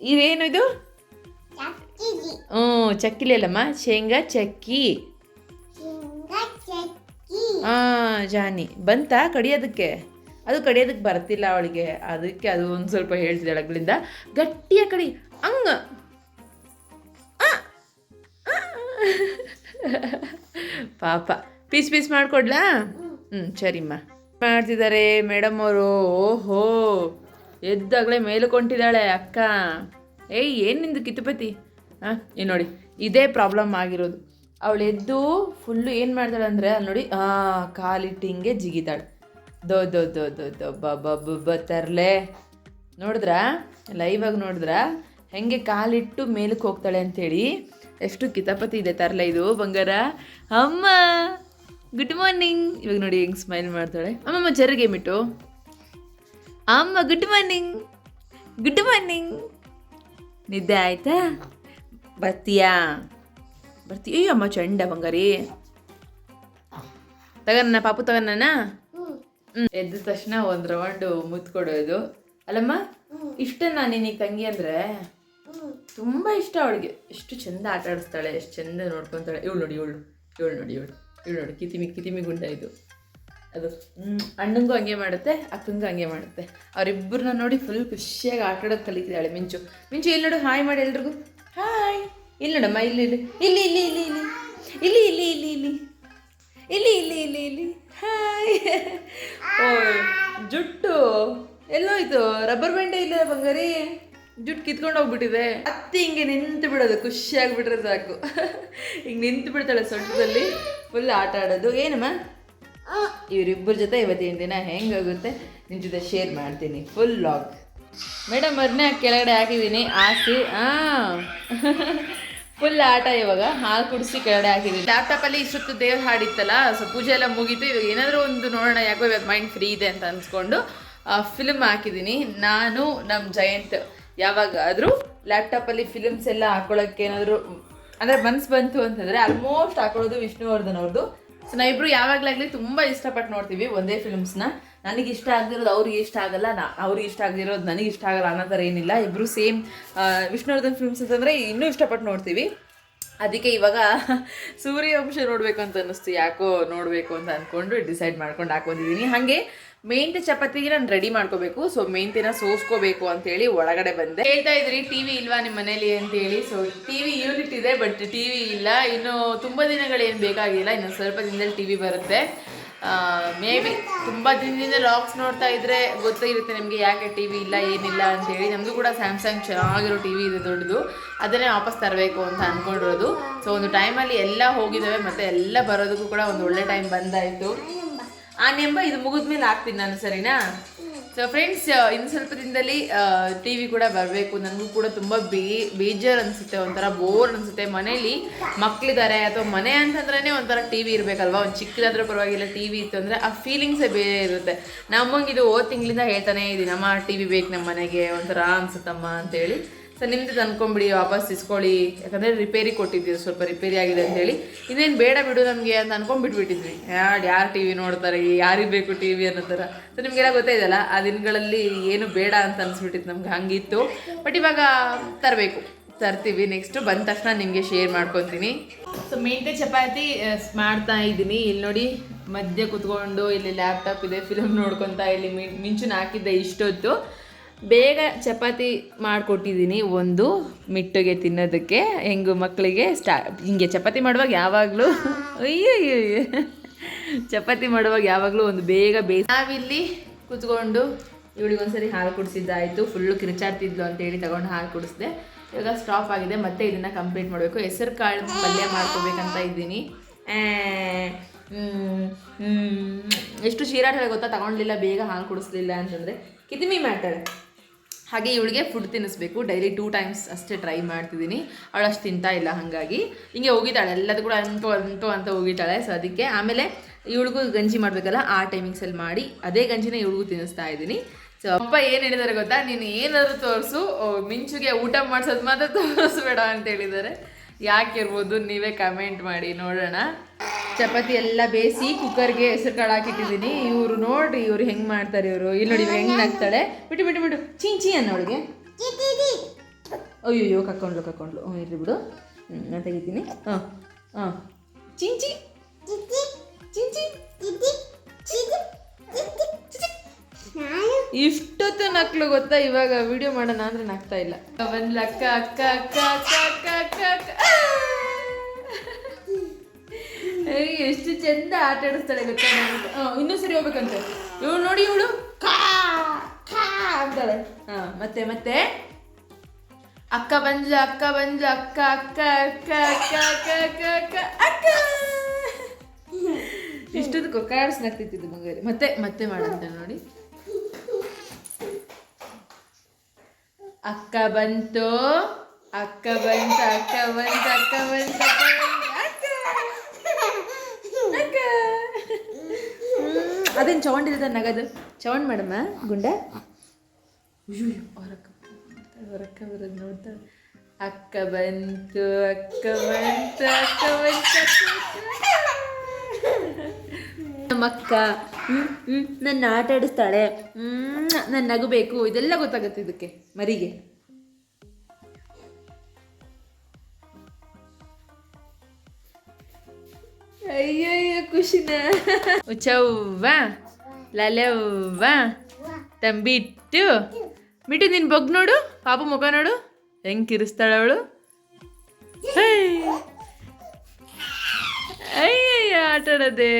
ಇದೇನು ಇದು? ಹ್ಞೂ ಚಕ್ಕಿಲಿ ಅಲ್ಲಮ್ಮ ಶೇಂಗಾ ಚಕ್ಕಿ. ಹಾಂ ಜಾನಿ. ಬಂತಾ ಕಡಿಯೋದಕ್ಕೆ ಅದು ಕಡಿಯೋದಕ್ಕೆ ಬರ್ತಿಲ್ಲ ಅವಳಿಗೆ. ಅದಕ್ಕೆ ಅದು ಒಂದು ಸ್ವಲ್ಪ ಹೇಳ್ತಿದ್ದಾಳೆ ಅಗಳಿಂದ ಗಟ್ಟಿಯ ಕಡಿ. ಹಂಗ. ಪಾಪ. ಪೀಸ್ ಪೀಸ್ ಮಾಡಿಕೊಡ್ಲಾ? ಹ್ಞೂ ಸರಿಮ್ಮ. ಮಾಡ್ತಿದ್ದಾರೆ ಮೇಡಮ್ ಅವರು. ಓಹೋ, ಎದ್ದಾಗಲೇ ಮೇಲುಕೊಂಡಿದ್ದಾಳೆ ಅಕ್ಕ. ಏಯ್, ಏನು ನಿಂದು ಕಿತುಪತಿ ಹಾಂ, ಏನು ನೋಡಿ, ಇದೇ ಪ್ರಾಬ್ಲಮ್ ಆಗಿರೋದು. ಅವಳು ಎದ್ದು ಫುಲ್ಲು ಏನು ಮಾಡ್ತಾಳೆ ಅಂದರೆ ಅಲ್ಲಿ ನೋಡಿ ಕಾಲಿಟ್ಟು ಹಿಂಗೆ ಜಿಗಿತಾಳೆ. ದೊ ದೊ ದೊ ದೊ ದೊ, ಬ ಬ ಬ ತರ್ಲೆ. ನೋಡಿದ್ರಾ? ಲೈವಾಗಿ ನೋಡಿದ್ರಾ? ಹೆಂಗೆ ಕಾಲಿಟ್ಟು ಮೇಲಕ್ಕೆ ಹೋಗ್ತಾಳೆ ಅಂತೇಳಿ. ಎಷ್ಟು ಕಿತಾಪತಿ ಇದೆ ತರಲೆ ಇದು, ಬಂಗಾರ. ಅಮ್ಮ! ಗುಡ್ ಮಾರ್ನಿಂಗ್ ಇವಾಗ ನೋಡಿ ಹೆಂಗೆ ಸ್ಮೈಲ್ ಮಾಡ್ತಾಳೆ. ಅಮ್ಮಮ್ಮ ಜರಿಗೆ ಮಿಟ್ಟು ಅಮ್ಮ ಗುಡ್ ಮಾರ್ನಿಂಗ್ ಗುಡ್ ಮಾರ್ನಿಂಗ್ ನಿದ್ದೆ ಆಯ್ತಾ? ಬರ್ತೀಯಾ? ಬರ್ತೀಯ ಅಯ್ಯೋ ಅಮ್ಮ, ಚಂಡ ಬಂಗಾರಿ. ತಗನ್ನ ಪಾಪು ತಗನ್ನ ಎದ್ದ ತಕ್ಷಣ ಒಂದು ರೌಂಡು ಮುತ್ಕೊಡೋದು ಅಲ್ಲಮ್ಮ ಇಷ್ಟ ನಾನು ನಿನಗೆ ತಂಗಿ ಅಂದ್ರೆ? ತುಂಬಾ ಇಷ್ಟ ಅವಳಿಗೆ. ಎಷ್ಟು ಚಂದ ಆಟ ಆಡಿಸ್ತಾಳೆ ಎಷ್ಟು ಚಂದ ನೋಡ್ಕೊಂತಾಳೆ. ಇವಳು ನೋಡಿ, ಇವಳು. ಇವಳು ನೋಡಿ, ಇವಳು. ಇವಳು ನೋಡಿ ಕಿತಿಮಿ ಕಿತಿಮಿ ಗುಂಡ ಇದು. ಅದು ಅಣ್ಣಂಗೂ ಹಂಗೆ ಮಾಡುತ್ತೆ, ಅಕ್ಕಂಗೂ ಹಂಗೆ ಮಾಡುತ್ತೆ. ಅವರಿಬ್ಬರನ್ನ ನೋಡಿ ಫುಲ್ ಖುಷಿಯಾಗಿ ಆಟ ಆಡೋದು ಕಲಿತಿದ್ದಾಳೆ ಮಿಂಚು. ಮಿಂಚು, ಇಲ್ಲಿ ನೋಡು, ಹಾಯ್ ಮಾಡಿ ಎಲ್ರಿಗೂ. ಹಾಯ್. ಇಲ್ಲಿ ನೋಡಮ್ಮ, ಇಲ್ಲಿ ಇಲ್ಲಿ. ಇಲ್ಲಿ ಇಲ್ಲಿ ಇಲ್ಲಿ ಇಲ್ಲಿ. ಇಲ್ಲಿ ಇಲ್ಲಿ ಇಲ್ಲಿ ಇಲ್ಲಿ. ಇಲ್ಲಿ ಇಲ್ಲಿ ಇಲ್ಲಿ ಹಾಯ್. ಓ ಜುಟ್ಟು. ಎಲ್ಲೋಯ್ತು ರಬ್ಬರ್ ಬಂಡೆ ಇಲ್ಲ ಬಂಗಾರಿ. ಜುಟ್ಟು ಕಿತ್ಕೊಂಡು ಹೋಗ್ಬಿಟ್ಟಿದೆ. ಅತ್ತಿ ಹಿಂಗೆ ನಿಂತು ಬಿಡೋದು ಖುಷಿ ಆಗ್ಬಿಟ್ರೆ ಸಾಕು. ಹಿಂಗೆ ನಿಂತು ಬಿಡ್ತಾಳೆ ಸೊಂಟದಲ್ಲಿ ಫುಲ್ ಆಟ ಆಡೋದು. ಏನಮ್ಮ? ಇವರಿಬ್ಬರ ಜೊತೆ ಇವತ್ತಿನ ದಿನ ಹೆಂಗಾಗುತ್ತೆ ನಿನ್ನ ಜೊತೆ ಶೇರ್ ಮಾಡ್ತೀನಿ ಫುಲ್ ಲಾಗ್ ಮೇಡಮ್ ಅವ್ರನ್ನೇ ಕೆಳಗಡೆ ಹಾಕಿದ್ದೀನಿ ಆಸಿ ಹಾಂ ಫುಲ್ ಆಟ ಇವಾಗ ಹಾಲು ಕುಡಿಸಿ ಕೆಳಗಡೆ ಹಾಕಿದ್ದೀನಿ. ಲ್ಯಾಪ್ಟಾಪಲ್ಲಿ ಇಷ್ಟೊತ್ತು ದೇವ್ರ ಹಾಡಿತ್ತಲ್ಲ ಸೊ ಪೂಜೆ ಎಲ್ಲ ಮುಗೀತು. ಇವಾಗ ಏನಾದರೂ ಒಂದು ನೋಡೋಣ ಯಾಕೋ ಇವಾಗ ಮೈಂಡ್ ಫ್ರೀ ಇದೆ ಅಂತ ಅನ್ಸ್ಕೊಂಡು ಫಿಲ್ಮ್ ಹಾಕಿದ್ದೀನಿ. ನಾನು ನಮ್ಮ ಜಯಂತ್. ಯಾವಾಗಾದರೂ ಲ್ಯಾಪ್ಟಾಪಲ್ಲಿ ಫಿಲ್ಮ್ಸ್ ಎಲ್ಲ ಹಾಕೊಳ್ಳೋಕ್ಕೆ ಏನಾದರೂ, ಅಂದರೆ ಮನ್ಸು ಬಂತು ಅಂತಂದರೆ ಆಲ್ಮೋಸ್ಟ್ ಹಾಕೊಳ್ಳೋದು ವಿಷ್ಣುವರ್ಧನ್ ಅವ್ರದ್ದು ಸೊ ನಾವಿಬ್ರು ಯಾವಾಗಲಾಗಲಿ ತುಂಬ ಇಷ್ಟಪಟ್ಟು ನೋಡ್ತೀವಿ ಒಂದೇ ಫಿಲ್ಮ್ಸ್ನ ನನಗೆ ಇಷ್ಟ ಆಗದಿರೋದು ಅವ್ರಿಗೆ ಇಷ್ಟ ಆಗಲ್ಲ, ನಾ, ಅವ್ರಿಗೆ ಇಷ್ಟ ಆಗದಿರೋದು ನನಗೆ ಇಷ್ಟ ಆಗಲ್ಲ ಅನ್ನೋ ಥರ ಏನಿಲ್ಲ. ಇಬ್ರು ಸೇಮ್ ವಿಷ್ಣುವರ್ಧನ್ ಫಿಲ್ಮ್ಸ್ ಅಂತಂದರೆ ಇನ್ನೂ ಇಷ್ಟಪಟ್ಟು ನೋಡ್ತೀವಿ. ಅದಕ್ಕೆ ಇವಾಗ ಸೂರ್ಯವಂಶ ನೋಡಬೇಕು ಅಂತ ಅನ್ನಿಸ್ತು. ಯಾಕೋ ನೋಡಬೇಕು ಅಂತ ಅಂದ್ಕೊಂಡು ಡಿಸೈಡ್ ಮಾಡ್ಕೊಂಡು ಹಾಕೊಂಡಿದ್ದೀನಿ ಹಾಗೆ ಮೆಂತೆ ಚಪಾತಿಗೆ ನಾನು ರೆಡಿ ಮಾಡ್ಕೋಬೇಕು. ಸೊ ಮೆಂತೆನ ಸೋಸ್ಕೋಬೇಕು ಅಂತೇಳಿ ಒಳಗಡೆ ಬಂದೆ. ಹೇಳ್ತಾ ಇದ್ರಿ ಟಿವಿ ಇಲ್ವಾ ನಿಮ್ಮ ಮನೇಲಿ ಅಂತೇಳಿ. ಸೊ ಟಿವಿ ಯೂನಿಟ್ ಇದೆ ಬಟ್ ಟಿವಿ ಇಲ್ಲ. ಇನ್ನು ತುಂಬ ದಿನಗಳೇನು ಬೇಕಾಗಿಲ್ಲ. ಇನ್ನು ಸ್ವಲ್ಪ ದಿನದಲ್ಲಿ ಟಿವಿ ಬರುತ್ತೆ. ಮೇ ಬಿ ತುಂಬ ದಿನದಿಂದ ಲಾಕ್ಸ್ ನೋಡ್ತಾ ಇದ್ರೆ ಗೊತ್ತಾಗಿರುತ್ತೆ ನಿಮಗೆ ಯಾಕೆ ಟಿ ವಿ ಇಲ್ಲ ಏನಿಲ್ಲ ಅಂತೇಳಿ. ನಮಗೂ ಕೂಡ ಸ್ಯಾಮ್ಸಂಗ್ ಚೆನ್ನಾಗಿರೋ ಟಿ ವಿ ಇದೆ ದೊಡ್ಡದು. ಅದನ್ನೇ ವಾಪಸ್ ತರಬೇಕು ಅಂತ ಅಂದ್ಕೊಂಡಿರೋದು ಸೊ ಒಂದು ಟೈಮಲ್ಲಿ ಎಲ್ಲ ಹೋಗಿದ್ದಾವೆ ಮತ್ತು ಎಲ್ಲ ಬರೋದಕ್ಕೂ ಕೂಡ ಒಂದು ಒಳ್ಳೆ ಟೈಮ್ ಬಂದಾಯಿತು. ಆ ನೆಂಬ ಇದು ಮುಗಿದ್ಮೇಲೆ ಹಾಕ್ತೀನಿ ನಾನು, ಸರಿನಾ? ಸೊ ಫ್ರೆಂಡ್ಸ್ ಇನ್ನು ಸ್ವಲ್ಪ ದಿನದಲ್ಲಿ ಟಿ ವಿ ಕೂಡ ಬರಬೇಕು. ನನಗೂ ಕೂಡ ತುಂಬ ಬೇ, ಬೇಜಾರು ಅನಿಸುತ್ತೆ, ಒಂಥರ ಬೋರ್ ಅನಿಸುತ್ತೆ. ಮನೇಲಿ ಮಕ್ಕಳಿದ್ದಾರೆ ಅಥವಾ ಮನೆ ಅಂತಂದ್ರೇ ಒಂಥರ ಟಿ ವಿ ಇರಬೇಕಲ್ವಾ? ಒಂದು ಚಿಕ್ಕದಾದ್ರೂ ಪರವಾಗಿಲ್ಲ ಟಿ ವಿ ಇತ್ತು ಅಂದರೆ ಆ ಫೀಲಿಂಗ್ಸೇ ಬೇರೆ ಇರುತ್ತೆ. ನಮ್ಮಂಗೆ ಇದು ಓದ್ ತಿಂಗಳಿಂದ ಹೇಳ್ತಾನೆ ಇದ್ದೀನಿ ಅಮ್ಮ ಟಿ ವಿ ಬೇಕು ನಮ್ಮ ಮನೆಗೆ, ಒಂಥರ ಅನ್ಸುತ್ತಮ್ಮ, ಅಂತೇಳಿ. ಸೊ ನಿಮ್ದು ಅನ್ಕೊಂಡ್ಬಿಡಿ, ವಾಪಸ್ ಇಸ್ಕೊಳ್ಳಿ. ಯಾಕಂದ್ರೆ ರಿಪೇರಿ ಕೊಟ್ಟಿದ್ದೀವಿ ಸ್ವಲ್ಪ ರಿಪೇರಿ ಆಗಿದೆ ಅಂತ ಹೇಳಿ. ಇನ್ನೇನು ಬೇಡ ಬಿಡು ನಮಗೆ ಅಂತ ಅನ್ಕೊಂಡ್ಬಿಟ್ಬಿಟ್ಟಿದ್ವಿ. ಯಾರು ಯಾರು ಟಿ ವಿ ನೋಡ್ತಾರೆ, ಯಾರಿಗೆ ಬೇಕು ಟಿ ವಿ ಅನ್ನೋ ಥರ. ಸೊ ನಿಮಗೆಲ್ಲ ಗೊತ್ತಾಯ್ತಲ್ಲ ಆ ದಿನಗಳಲ್ಲಿ ಏನು ಬೇಡ ಅಂತ ಅನ್ಸ್ಬಿಟ್ಟಿತ್ತು ನಮ್ಗೆ, ಹಂಗಿತ್ತು. ಬಟ್ ಇವಾಗ ತರಬೇಕು. ತರ್ತೀವಿ ನೆಕ್ಸ್ಟು ಬಂದ ತಕ್ಷಣ ನಿಮಗೆ ಶೇರ್ ಮಾಡ್ಕೊತೀನಿ. ಸೊ ಮೆಂತೆ ಚಪಾತಿ ಮಾಡ್ತಾ ಇದ್ದೀನಿ. ಇಲ್ಲಿ ನೋಡಿ, ಮಧ್ಯೆ ಕುತ್ಕೊಂಡು, ಇಲ್ಲಿ ಲ್ಯಾಪ್ಟಾಪ್ ಇದೆ ಫಿಲಮ್ ನೋಡ್ಕೊತಾ ಇಲ್ಲಿ ಮಿಂಚು ಹಾಕಿದ್ದೆ ಇಷ್ಟೊತ್ತು. ಬೇಗ ಚಪಾತಿ ಮಾಡಿಕೊಟ್ಟಿದ್ದೀನಿ ಒಂದು ಮಿಟ್ಟುಗೆ ತಿನ್ನೋದಕ್ಕೆ. ಹೆಂಗು ಮಕ್ಕಳಿಗೆ ಸ್ಟಾ, ಹಿಂಗೆ ಚಪಾತಿ ಮಾಡುವಾಗ ಯಾವಾಗಲೂ ಅಯ್ಯೋ ಚಪಾತಿ ಮಾಡುವಾಗ ಯಾವಾಗಲೂ ಒಂದು ಬೇಗ ಬೇಯಿಸಿ ನಾವಿಲ್ಲಿ ಕುತ್ಕೊಂಡು ಇವಳಿಗೆ ಒಂದ್ಸರಿ ಹಾಲು ಕುಡಿಸಿದ್ದಾಯಿತು. ಫುಲ್ಲು ಕಿರಿಚಾಡ್ತಿದ್ಲು ಅಂತೇಳಿ ತಗೊಂಡು ಹಾಲು ಕುಡಿಸಿದೆ. ಇವಾಗ ಸ್ಟಾಪ್ ಆಗಿದೆ, ಮತ್ತೆ ಇದನ್ನು ಕಂಪ್ಲೀಟ್ ಮಾಡಬೇಕು. ಹೆಸರು ಕಾಳು ಪಲ್ಯ ಮಾಡ್ಕೋಬೇಕಂತ ಇದ್ದೀನಿ. ಎಷ್ಟು ಶೀರಾಟ ಗೊತ್ತಾ? ತಗೊಳ್ಲಿಲ್ಲ ಬೇಗ ಹಾಲು ಕುಡಿಸ್ಲಿಲ್ಲ ಅಂತಂದರೆ. ಕಿತಿಮಿ ಮ್ಯಾಟರ್ ಹಾಗೆ ಇವಳಿಗೆ ಫುಡ್ ತಿನ್ನಿಸ್ಬೇಕು. ಡೈಲಿ ಟೂ ಟೈಮ್ಸ್ ಅಷ್ಟೇ ಟ್ರೈ ಮಾಡ್ತಿದ್ದೀನಿ. ಅವಳು ಅಷ್ಟು ತಿಂತಾ ಇಲ್ಲ ಹಾಗಾಗಿ. ಹಿಂಗೆ ಹೋಗಿದ್ದಾಳೆ. ಎಲ್ಲದೂ ಕೂಡ ಅಂಟು ಅಂಟು ಅಂತ ಹೋಗಿದ್ದಾಳೆ. ಸೊ ಅದಕ್ಕೆ ಆಮೇಲೆ ಇವಳಿಗೂ ಗಂಜಿ ಮಾಡಬೇಕಲ್ಲ, ಆ ಟೈಮಿಂಗ್ಸಲ್ಲಿ ಮಾಡಿ ಅದೇ ಗಂಜಿನ ಇವಳಿಗೂ ತಿನ್ನಿಸ್ತಾ ಇದ್ದೀನಿ. ಸೊ ಅಪ್ಪ ಏನು ಹೇಳಿದ್ದಾರೆ ಗೊತ್ತಾ? ನೀನು ಏನಾದರೂ ತೋರಿಸು. ಮಿಂಚುಗೆ ಊಟ ಮಾಡಿಸೋದು ಮಾತ್ರ ತೋರಿಸ್ಬೇಡ ಅಂತ ಹೇಳಿದ್ದಾರೆ ಯಾಕೆ ಇರ್ಬೋದು ನೀವೇ ಕಮೆಂಟ್ ಮಾಡಿ, ನೋಡೋಣ. ಚಪಾತಿ ಎಲ್ಲ ಬೇಯಿಸಿ ಕುಕ್ಕರ್ಗೆ ಹೆಸರು ಕಾಳು ಹಾಕಿಟ್ಟಿದ್ದೀನಿ. ಇವರು ನೋಡ್ರಿ ಇವ್ರು ಹೆಂಗ್ ಮಾಡ್ತಾರೆ ಇವರು. ಇಲ್ಲಿ ನೋಡಿ ಹೆಂಗ್ ಹೆಂಗೆ ಬಿಟ್ಟು ಬಿಟ್ಟು ಬಿಟ್ಟು ಅನ್ನ ಅನ್ನೋಳಿಗೆ ಅಯ್ಯೋ ಕಕ್ಕೊಂಡ್ಲು ಕಕ್ಕೊಂಡ್ಲು. ಹ್ಞೂ ಇರ್ರಿ ಬಿಡು. ಹ್ಞೂ ನಾನು ತೆಗಿತೀನಿ. ಹಾಂ ಹಾಂ. ಚಿಂಚಿ ಚಿಂಚಿ ಇಷ್ಟೊತ್ತು ನಕ್ಲು ಗೊತ್ತಾ? ಇವಾಗ ವಿಡಿಯೋ ಮಾಡೋಣ ಅಂದ್ರೆ ನಗ್ತಾ ಇಲ್ಲ. ಬಂದ್ಲ ಅಕ್ಕ ಅಕ್ಕ ಅಕ್ಕ ಅಕ್ಕ ಅಕ್ಕ ಅಕ್ಕ ಅಕ್ಕ. ಎಷ್ಟು ಚಂದ ಆಟ ಆಡಿಸ್ತಾಳೆ ಗೊತ್ತಾ ಇನ್ನೂ ಸರಿ ಹೋಗ್ಬೇಕಂತ. ಇವಳು ನೋಡಿ ಇವಳು, ಕಾ ಕಾ ಅಂತಾಳೆ. ಹಾ ಮತ್ತೆ ಮತ್ತೆ? ಅಕ್ಕ ಬಂದ್ಲ ಅಕ್ಕ ಬಂದ್ಲ, ಅಕ್ಕ ಅಕ್ಕ ಅಕ್ಕ ಅಕ್ಕ ಅಕ್ಕ ಅಕ್ಕ ಅಕ್ಕ ಅಕ್ಕ. ಇಷ್ಟೊಂದು ಕೊಕ್ಕಾಡ್ಸ್ ನಗ್ತಿತ್ತು ಬಂಗಾರಿ ಮತ್ತೆ ಮತ್ತೆ ಮಾಡಂತ ನೋಡಿ. ಅಕ್ಕ ಬಂತು ಅಕ್ಕ ಬಂತು, ಅಕ್ಕ ಬಂತ ಅಕ್ಕ ಬಂತ ಅಕ್ಕ ಹ್ಮ್, ಅದೇನು ಇರುತ್ತೆ ನಗದು? ಚೌಂಡ್ ಮೇಡಮ ಗುಂಡ? ಬರೋದು ನೋಡ್ತಾಳೆ ಅಕ್ಕ ಬಂತು ಅಕ್ಕ ಬಂತು ಅಕ್ಕ ಬಂತು ನಮ್ಮಕ್ಕ ಹ್ಞೂ ಹ್ಞೂ ನನ್ನ ಆಟ ಆಡಿಸ್ತಾಳೆ. ಹ್ಮ್ ನನ್ನ ನಗಬೇಕು ಇದೆಲ್ಲ ಗೊತ್ತಾಗುತ್ತೆ ಇದಕ್ಕೆ ಮರಿಗೆ. ಅಯ್ಯಯ್ಯೋ ಖುಷಿನ. ಉಚವ್ವ ಲಲವ್ವ ತಂಬಿಟ್ಟು. ಬಿಟ್ಟು ನಿನ್ ಬಗ್ ನೋಡು, ಪಾಪು ಮುಖ ನೋಡು. ಹೆಂಗ್ ಕಿರಿಸ್ತಾಳ ಅವಳು. ಅಯ್ಯಯ್ಯ, ಆಟ ಆಡೋದೆ.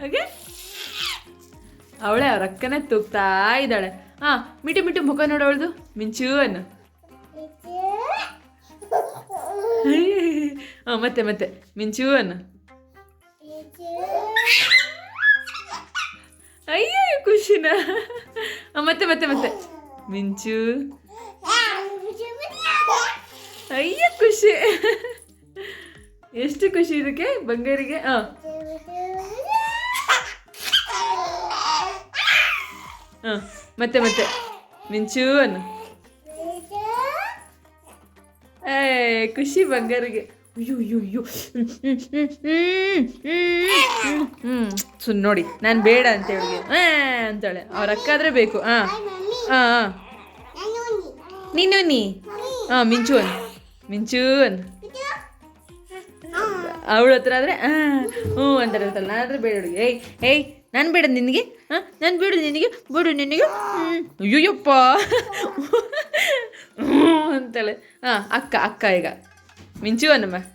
ಹಾಗೆ? ಅವಳೆ ಅವ್ರ ಅಕ್ಕನೇ ತೂಗ್ತಾ ಇದ್ದಾಳೆ. ಹಾ ಮಿಟ್ಟು ಮಿಟ್ಟು ಮುಖ ನೋಡು ಅವಳದು. ಮಿಂಚು ಅನ್ನು. ಹಾಂ, ಮತ್ತೆ ಮತ್ತೆ. ಅನ್ನ. ಅಯ್ಯೋ ಖುಷಿನ. ಮತ್ತೆ ಮತ್ತೆ ಮತ್ತೆ. ಮಿಂಚು. ಅಯ್ಯ, ಖುಷಿ. ಎಷ್ಟು ಖುಷಿ ಇದಕ್ಕೆ? ಬಂಗಾರಿಗೆ? ಹಾಂ. ಹಾಂ, ಮತ್ತೆ ಮತ್ತೆ. ಮಿಂಚು ಅನ್ನು. ಏ, ಖುಷಿ ಬಂಗಾರಿಗೆ. ಸುನ್ ನೋಡಿ, ನಾನು ಬೇಡ ಅಂತ ಹೇಳಿ ಅಂತಾಳೆ. ಅವ್ರ ಅಕ್ಕ ಆದ್ರೆ ಬೇಕು. ಹಾಂ ಹಾಂ ನೀನು ನೀ? ಹಾಂ ಮಿಂಚು ಅನ್ ಮಿಂಚು ಅನ್ ಅವಳ ಹತ್ರ ಆದರೆ ಹ್ಞೂ ಅಂತಾರೆ ನಾನು ಆದ್ರೆ ಬೇಡ ಹುಡುಗಿ. ಏಯ್ ಏಯ್, ನಾನು ಬೇಡ ನಿನಗೆ. ಹಾಂ, ನಾನು ಬೇಡ ನಿನಗೆ ಬೇಡ ನಿನಗೆ. ಅಯ್ಯೋಯ್ಯಪ್ಪ. ಅಂತಾಳೆ. ಹಾಂ, ಅಕ್ಕ ಅಕ್ಕ ಈಗ. Mentiu, Ana Mar?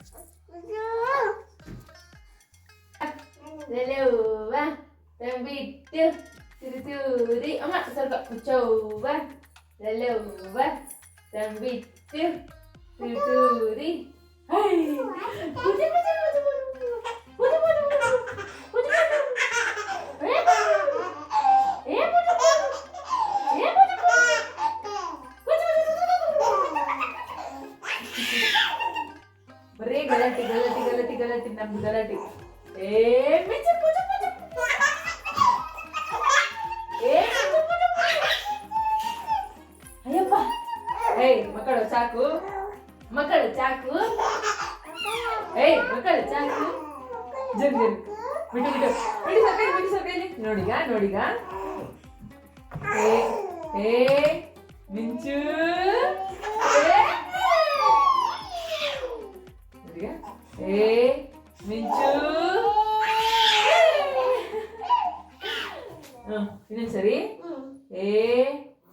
Lalu, ba, tambit, tiu, tiu, tiu, tiu, tiu, tiu, tiu, tiu, tiu, tiu, tiu, tiu, tiu, tiu,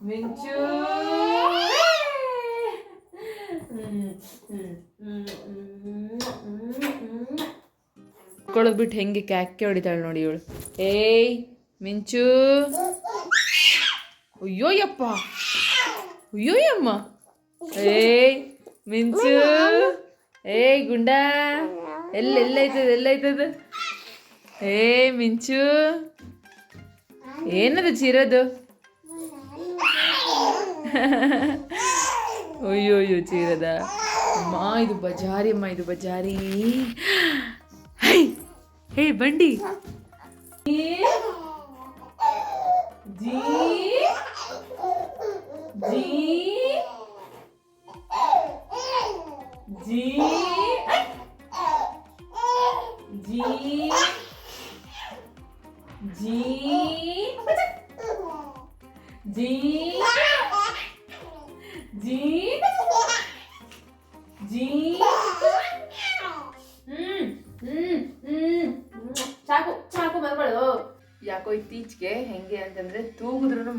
ಮಿಂಚು ಕೊಳದ್ ಬಿಟ್ಟು ಹೆಂಗೆ ಕ್ಯಾಕೆ ಹೊಡಿತಾಳೆ ನೋಡಿ ಇವಳು. ಏಯ್, ಮಿಂಚು. ಅಯ್ಯೋಯಪ್ಪ. ಅಯ್ಯೋಯಮ್ಮ. ಏಯ್, ಮಿಂಚು. ಏಯ್, ಗುಂಡ. ಎಲ್ಲ ಎಲ್ಲೈತದ ಎಲ್ಲೈತದ ಏಯ್, ಮಿಂಚು. ಏನದು ಚೀರೋದು? ಅಯ್ಯೋ ಅಯ್ಯೋ ಚೀರದ ಅಮ್ಮ ಇದು ಬಜಾರಿ ಅಮ್ಮ ಇದು ಬಜಾರಿ ಹೈ ಹೇ ಬಂಡಿ ಜೀ ಜೀ ಜೀ ಜೀ ಜೀ ಜೀ ಜೀ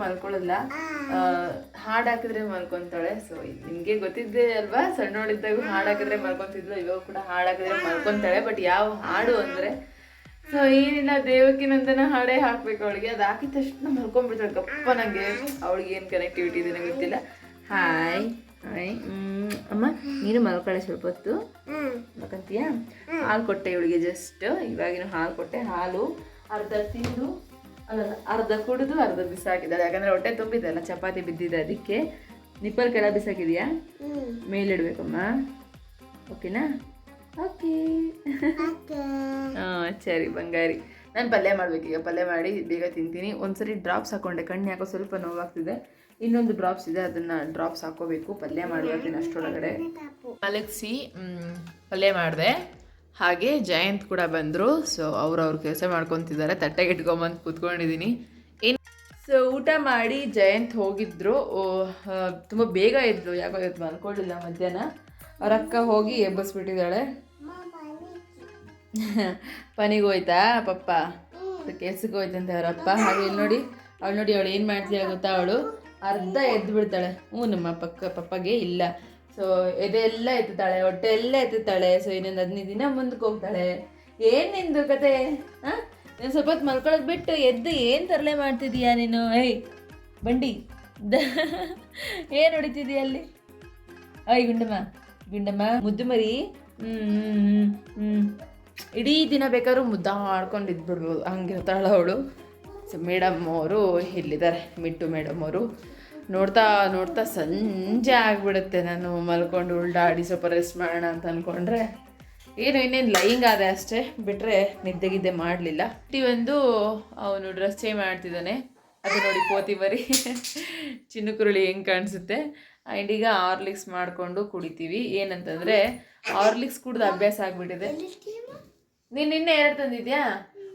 ಮಲ್ಕೊಳ್ಳಲ್ಲ ಹಾಡ್ ಹಾಕಿದ್ರೆ ಮಲ್ಕೊಂತಾಳೆ. ಸೊ ನಿಮ್ಗೆ ಗೊತ್ತಿದ್ದೆ ಅಲ್ವಾ? ಸಣ್ಣವಳಿದ್ದಾಗ ಹಾಡ್ ಹಾಕಿದ್ರೆ ಮಲ್ಕೊಂತಿದ್ಲು ಇವಾಗ ಕೂಡ ಹಾಡ್ ಹಾಕಿದ್ರೆ ಮಲ್ಕೊಂತಾಳೆ. ಬಟ್ ಯಾವ ಹಾಡು ಅಂದ್ರೆ ಸೊ ಏನಿಲ್ಲ ದೇವಕಿ ನಂದನ ಹಾಡೇ ಹಾಕ್ಬೇಕು ಅವಳಿಗೆ. ಅದು ಹಾಕಿದ ತಕ್ಷಣ ಮಲ್ಕೊಂಡ್ಬಿಡ್ತಾಳೆ. ಗಪ್ಪ ನಂಗೆ. ಅವಳಿಗೆ ಏನು ಕನೆಕ್ಟಿವಿಟಿ ಇದೆ ನಂಗೆ ಗೊತ್ತಿಲ್ಲ. Hi hi hmm. ಅಮ್ಮ ನೀನು ಮಲ್ಕೊಳ್ಳೆ ಸ್ವಲ್ಪ ಹೊತ್ತು. ಮಲ್ಕೊಂತೀಯ? ಹಾಲು ಕೊಟ್ಟೆ ಇವಳಿಗೆ ಜಸ್ಟ್ ಇವಾಗಿನ ಹಾಲು ಕೊಟ್ಟೆ. ಹಾಲು ಅರ್ಧ ತಿಂದು ಅಲ್ಲ ಅರ್ಧ ಕುಡಿದು ಅರ್ಧ ಬಿಸಾಕಿದ್ದಾರೆ. ಯಾಕಂದ್ರೆ ಹೊಟ್ಟೆ ತುಂಬಿದಲ್ಲ ಚಪಾತಿ ಬಿದ್ದಿದೆ ಅದಕ್ಕೆ. ನಿಪ್ಪಲ್ ಕೆಳ ಬಿಸಾಕಿದೆಯಾ? ಮೇಲಿಡ್ಬೇಕಮ್ಮ. ಓಕೆನಾ? ಓಕೆ. ಹಾಂ ಸರಿ ಬಂಗಾರಿ. ನಾನು ಪಲ್ಯ ಮಾಡ್ಬೇಕು ಈಗ. ಪಲ್ಯ ಮಾಡಿ ಬೇಗ ತಿಂತೀನಿ. ಒಂದ್ಸರಿ ಡ್ರಾಪ್ಸ್ ಹಾಕೊಂಡೆ. ಕಣ್ಣು ಯಾಕೋ ಸ್ವಲ್ಪ ನೋವಾಗ್ತಿದೆ. ಇನ್ನೊಂದು ಡ್ರಾಪ್ಸ್ ಇದೆ ಅದನ್ನ ಡ್ರಾಪ್ಸ್ ಹಾಕೋಬೇಕು. ಪಲ್ಯ ಮಾಡ್ಬೇಕು ಅಷ್ಟರೊಳಗಡೆ ಮಲಗಿಸಿ ಪಲ್ಯ ಮಾಡಿದೆ. ಹಾಗೆ ಜಯಂತ್ ಕೂಡ ಬಂದರು. ಸೊ ಅವ್ರು ಅವ್ರ ಕೆಲಸ ಮಾಡ್ಕೊತಿದ್ದಾರೆ. ತಟ್ಟೆಗೆ ಇಟ್ಕೊಂಬಂದು ಕೂತ್ಕೊಂಡಿದ್ದೀನಿ ಏನು ಸೊ ಊಟ ಮಾಡಿ ಜಯಂತ್ ಹೋಗಿದ್ರು. ತುಂಬ ಬೇಗ ಇದ್ರು ಯಾಕೋ ಇವತ್ತು ಅಂದ್ಕೊಳ್ಳಿಲ್ಲ ಮಧ್ಯಾಹ್ನ. ಅವ್ರ ಅಕ್ಕ ಹೋಗಿ ಎಬ್ಬಿಸ್ಬಿಟ್ಟಿದ್ದಾಳೆ. ಪನಿಗೆ ಹೋಯ್ತಾ ಪಪ್ಪ? ಕೆಲ್ಸಕ್ಕೆ ಹೋಯ್ತಂತೆ ಅವರಪ್ಪ ಹಾಗೆ ಇಲ್ಲಿ ನೋಡಿ ಅವಳು ನೋಡಿ ಅವಳು ಏನು ಮಾಡ್ತೀಯ ಗೊತ್ತಾ ಅವಳು? ಅರ್ಧ ಎದ್ದು ಬಿಡ್ತಾಳೆ ಹ್ಞೂ ನಮ್ಮ ಪಕ್ಕ ಪಪ್ಪಗೆ ಇಲ್ಲ. ಸೊ ಎದೆಲ್ಲ ಎತ್ತುತ್ತಾಳೆ ಹೊಟ್ಟೆ ಎಲ್ಲ ಎತ್ತುತ್ತಾಳೆ. ಸೊ ಇನ್ನೊಂದು ಹದಿನೈದು ದಿನ ಮುಂದಕ್ಕೆ ಹೋಗ್ತಾಳೆ. ಏನು ನಿಂದು ಕತೆ? ಹಾಂ? ನೀನು ಸ್ವಲ್ಪ ಹೊತ್ತು ಬಿಟ್ಟು ಎದ್ದು ಏನು ತರಲೆ ಮಾಡ್ತಿದೀಯಾ ನೀನು? ಏಯ್, ಬಂಡಿ. ಏನು ಹೊಡಿತಿದೀಯ ಅಲ್ಲಿ? ಅಯ್ ಗುಂಡಮ್ಮ ಗುಂಡಮ್ಮ, ಮುದ್ದು ಮರಿ. ಹ್ಞೂ ಇಡೀ ದಿನ ಬೇಕಾದ್ರೂ ಮುದ್ದ ಮಾಡ್ಕೊಂಡು ಇದ್ಬಿಡ್ಬೋದು ಹಂಗಿರ್ತಾಳ ಅವಳು. ಸೊ ಮೇಡಮ್ ಅವರು ಇಲ್ಲಿದ್ದಾರೆ, ಮಿಟ್ಟು ಮೇಡಮ್ ಅವರು. ನೋಡ್ತಾ ನೋಡ್ತಾ ಸಂಜೆ ಆಗಿಬಿಡುತ್ತೆ. ನಾನು ಮಲ್ಕೊಂಡು ಉಲ್ಡಾಡಿ ಸ್ವಲ್ಪ ರೆಸ್ಟ್ ಮಾಡೋಣ ಅಂತ ಅಂದ್ಕೊಂಡ್ರೆ ಏನು, ಇನ್ನೇನು ಲೈಂಗ್ ಆದೆ ಅಷ್ಟೇ. ಬಿಟ್ಟರೆ ನಿದ್ದೆಗಿದ್ದೆ ಮಾಡಲಿಲ್ಲ. ಮಾಡಲಿಲ್ಲ ಒಂದು ಅವನು ಡ್ರೆಸ್ ಚೇಂಜ್ ಮಾಡ್ತಿದ್ದಾನೆ. ಅದು ನೋಡಿ ಕೋತಿ ಬರಿ. ಚಿನ್ನಕುರುಳಿ ಹೆಂಗೆ ಕಾಣಿಸುತ್ತೆ. ಆ್ಯಂಡ್ ಈಗ ಆರ್ಲಿಕ್ಸ್ ಮಾಡಿಕೊಂಡು ಕುಡಿತೀವಿ. ಏನಂತಂದರೆ ಆರ್ಲಿಕ್ಸ್ ಕುಡ್ದು ಅಭ್ಯಾಸ ಆಗಿಬಿಟ್ಟಿದೆ. ನೀನು ನಿನ್ನೆ ಎರಡು ತಂದಿದ್ಯಾ?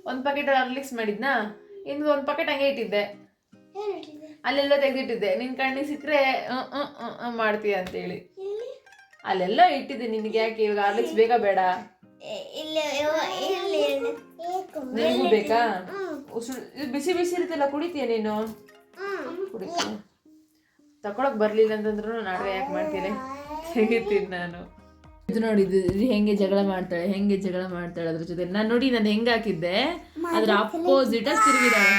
ಒಂದು ಪ್ಯಾಕೆಟ್ ಆರ್ಲಿಕ್ಸ್ ಮಾಡಿದ್ನಾ? ಇನ್ನು ಒಂದು ಪ್ಯಾಕೆಟ್ ಹಂಗೆ ಇಟ್ಟಿದ್ದೆ? ಅಲ್ಲೆಲ್ಲ ತೆಗೆದಿಟ್ಟಿದ್ದೆ. ನಿನ್ನ ಕಣ್ಣಿಗೆ ಸಿಕ್ಕರೆ ಮಾಡ್ತೀಯ ಅಂತೇಳಿ. ಅಲ್ಲೆಲ್ಲ ಇಟ್ಟಿದ್ದೆ ನಿನ್ಗೆ ಯಾಕೆ? ಇವಾಗ ಆರ್ಲಿಕ್ಸ್ ಬೇಕಾ ಬೇಡ. ನಿನಗೂ ಬೇಕಾ? ಬಿಸಿ ಬಿಸಿ ಇರುತ್ತಲ್ಲ ಕುಡಿತೀಯ ನೀನು? ಕುಡಿತೀಯ. ತಕೊಳಕ್ ಬರ್ಲಿಲ್ಲ ಅಂತಂದ್ರು ನಾಳೆ ಯಾಕೆ ಮಾಡ್ತೀನಿ ತೆಗಿತೀನಿ ನಾನು. ಇದು ನೋಡಿ ಇದು ಇದು ಹೆಂಗೆ ಜಗಳ ಮಾಡ್ತಾಳೆ ಹೆಂಗೆ ಜಗಳ ಮಾಡ್ತಾಳೆ ಅದ್ರ ಜೊತೆ ನಾನು ನೋಡಿ ನಾನು ಹೆಂಗೆ ಹಾಕಿದ್ದೆ? ಅದ್ರ ಅಪೋಸಿಟ್ ಆಗಿ ತಿರುಗಿದಾಳೆ.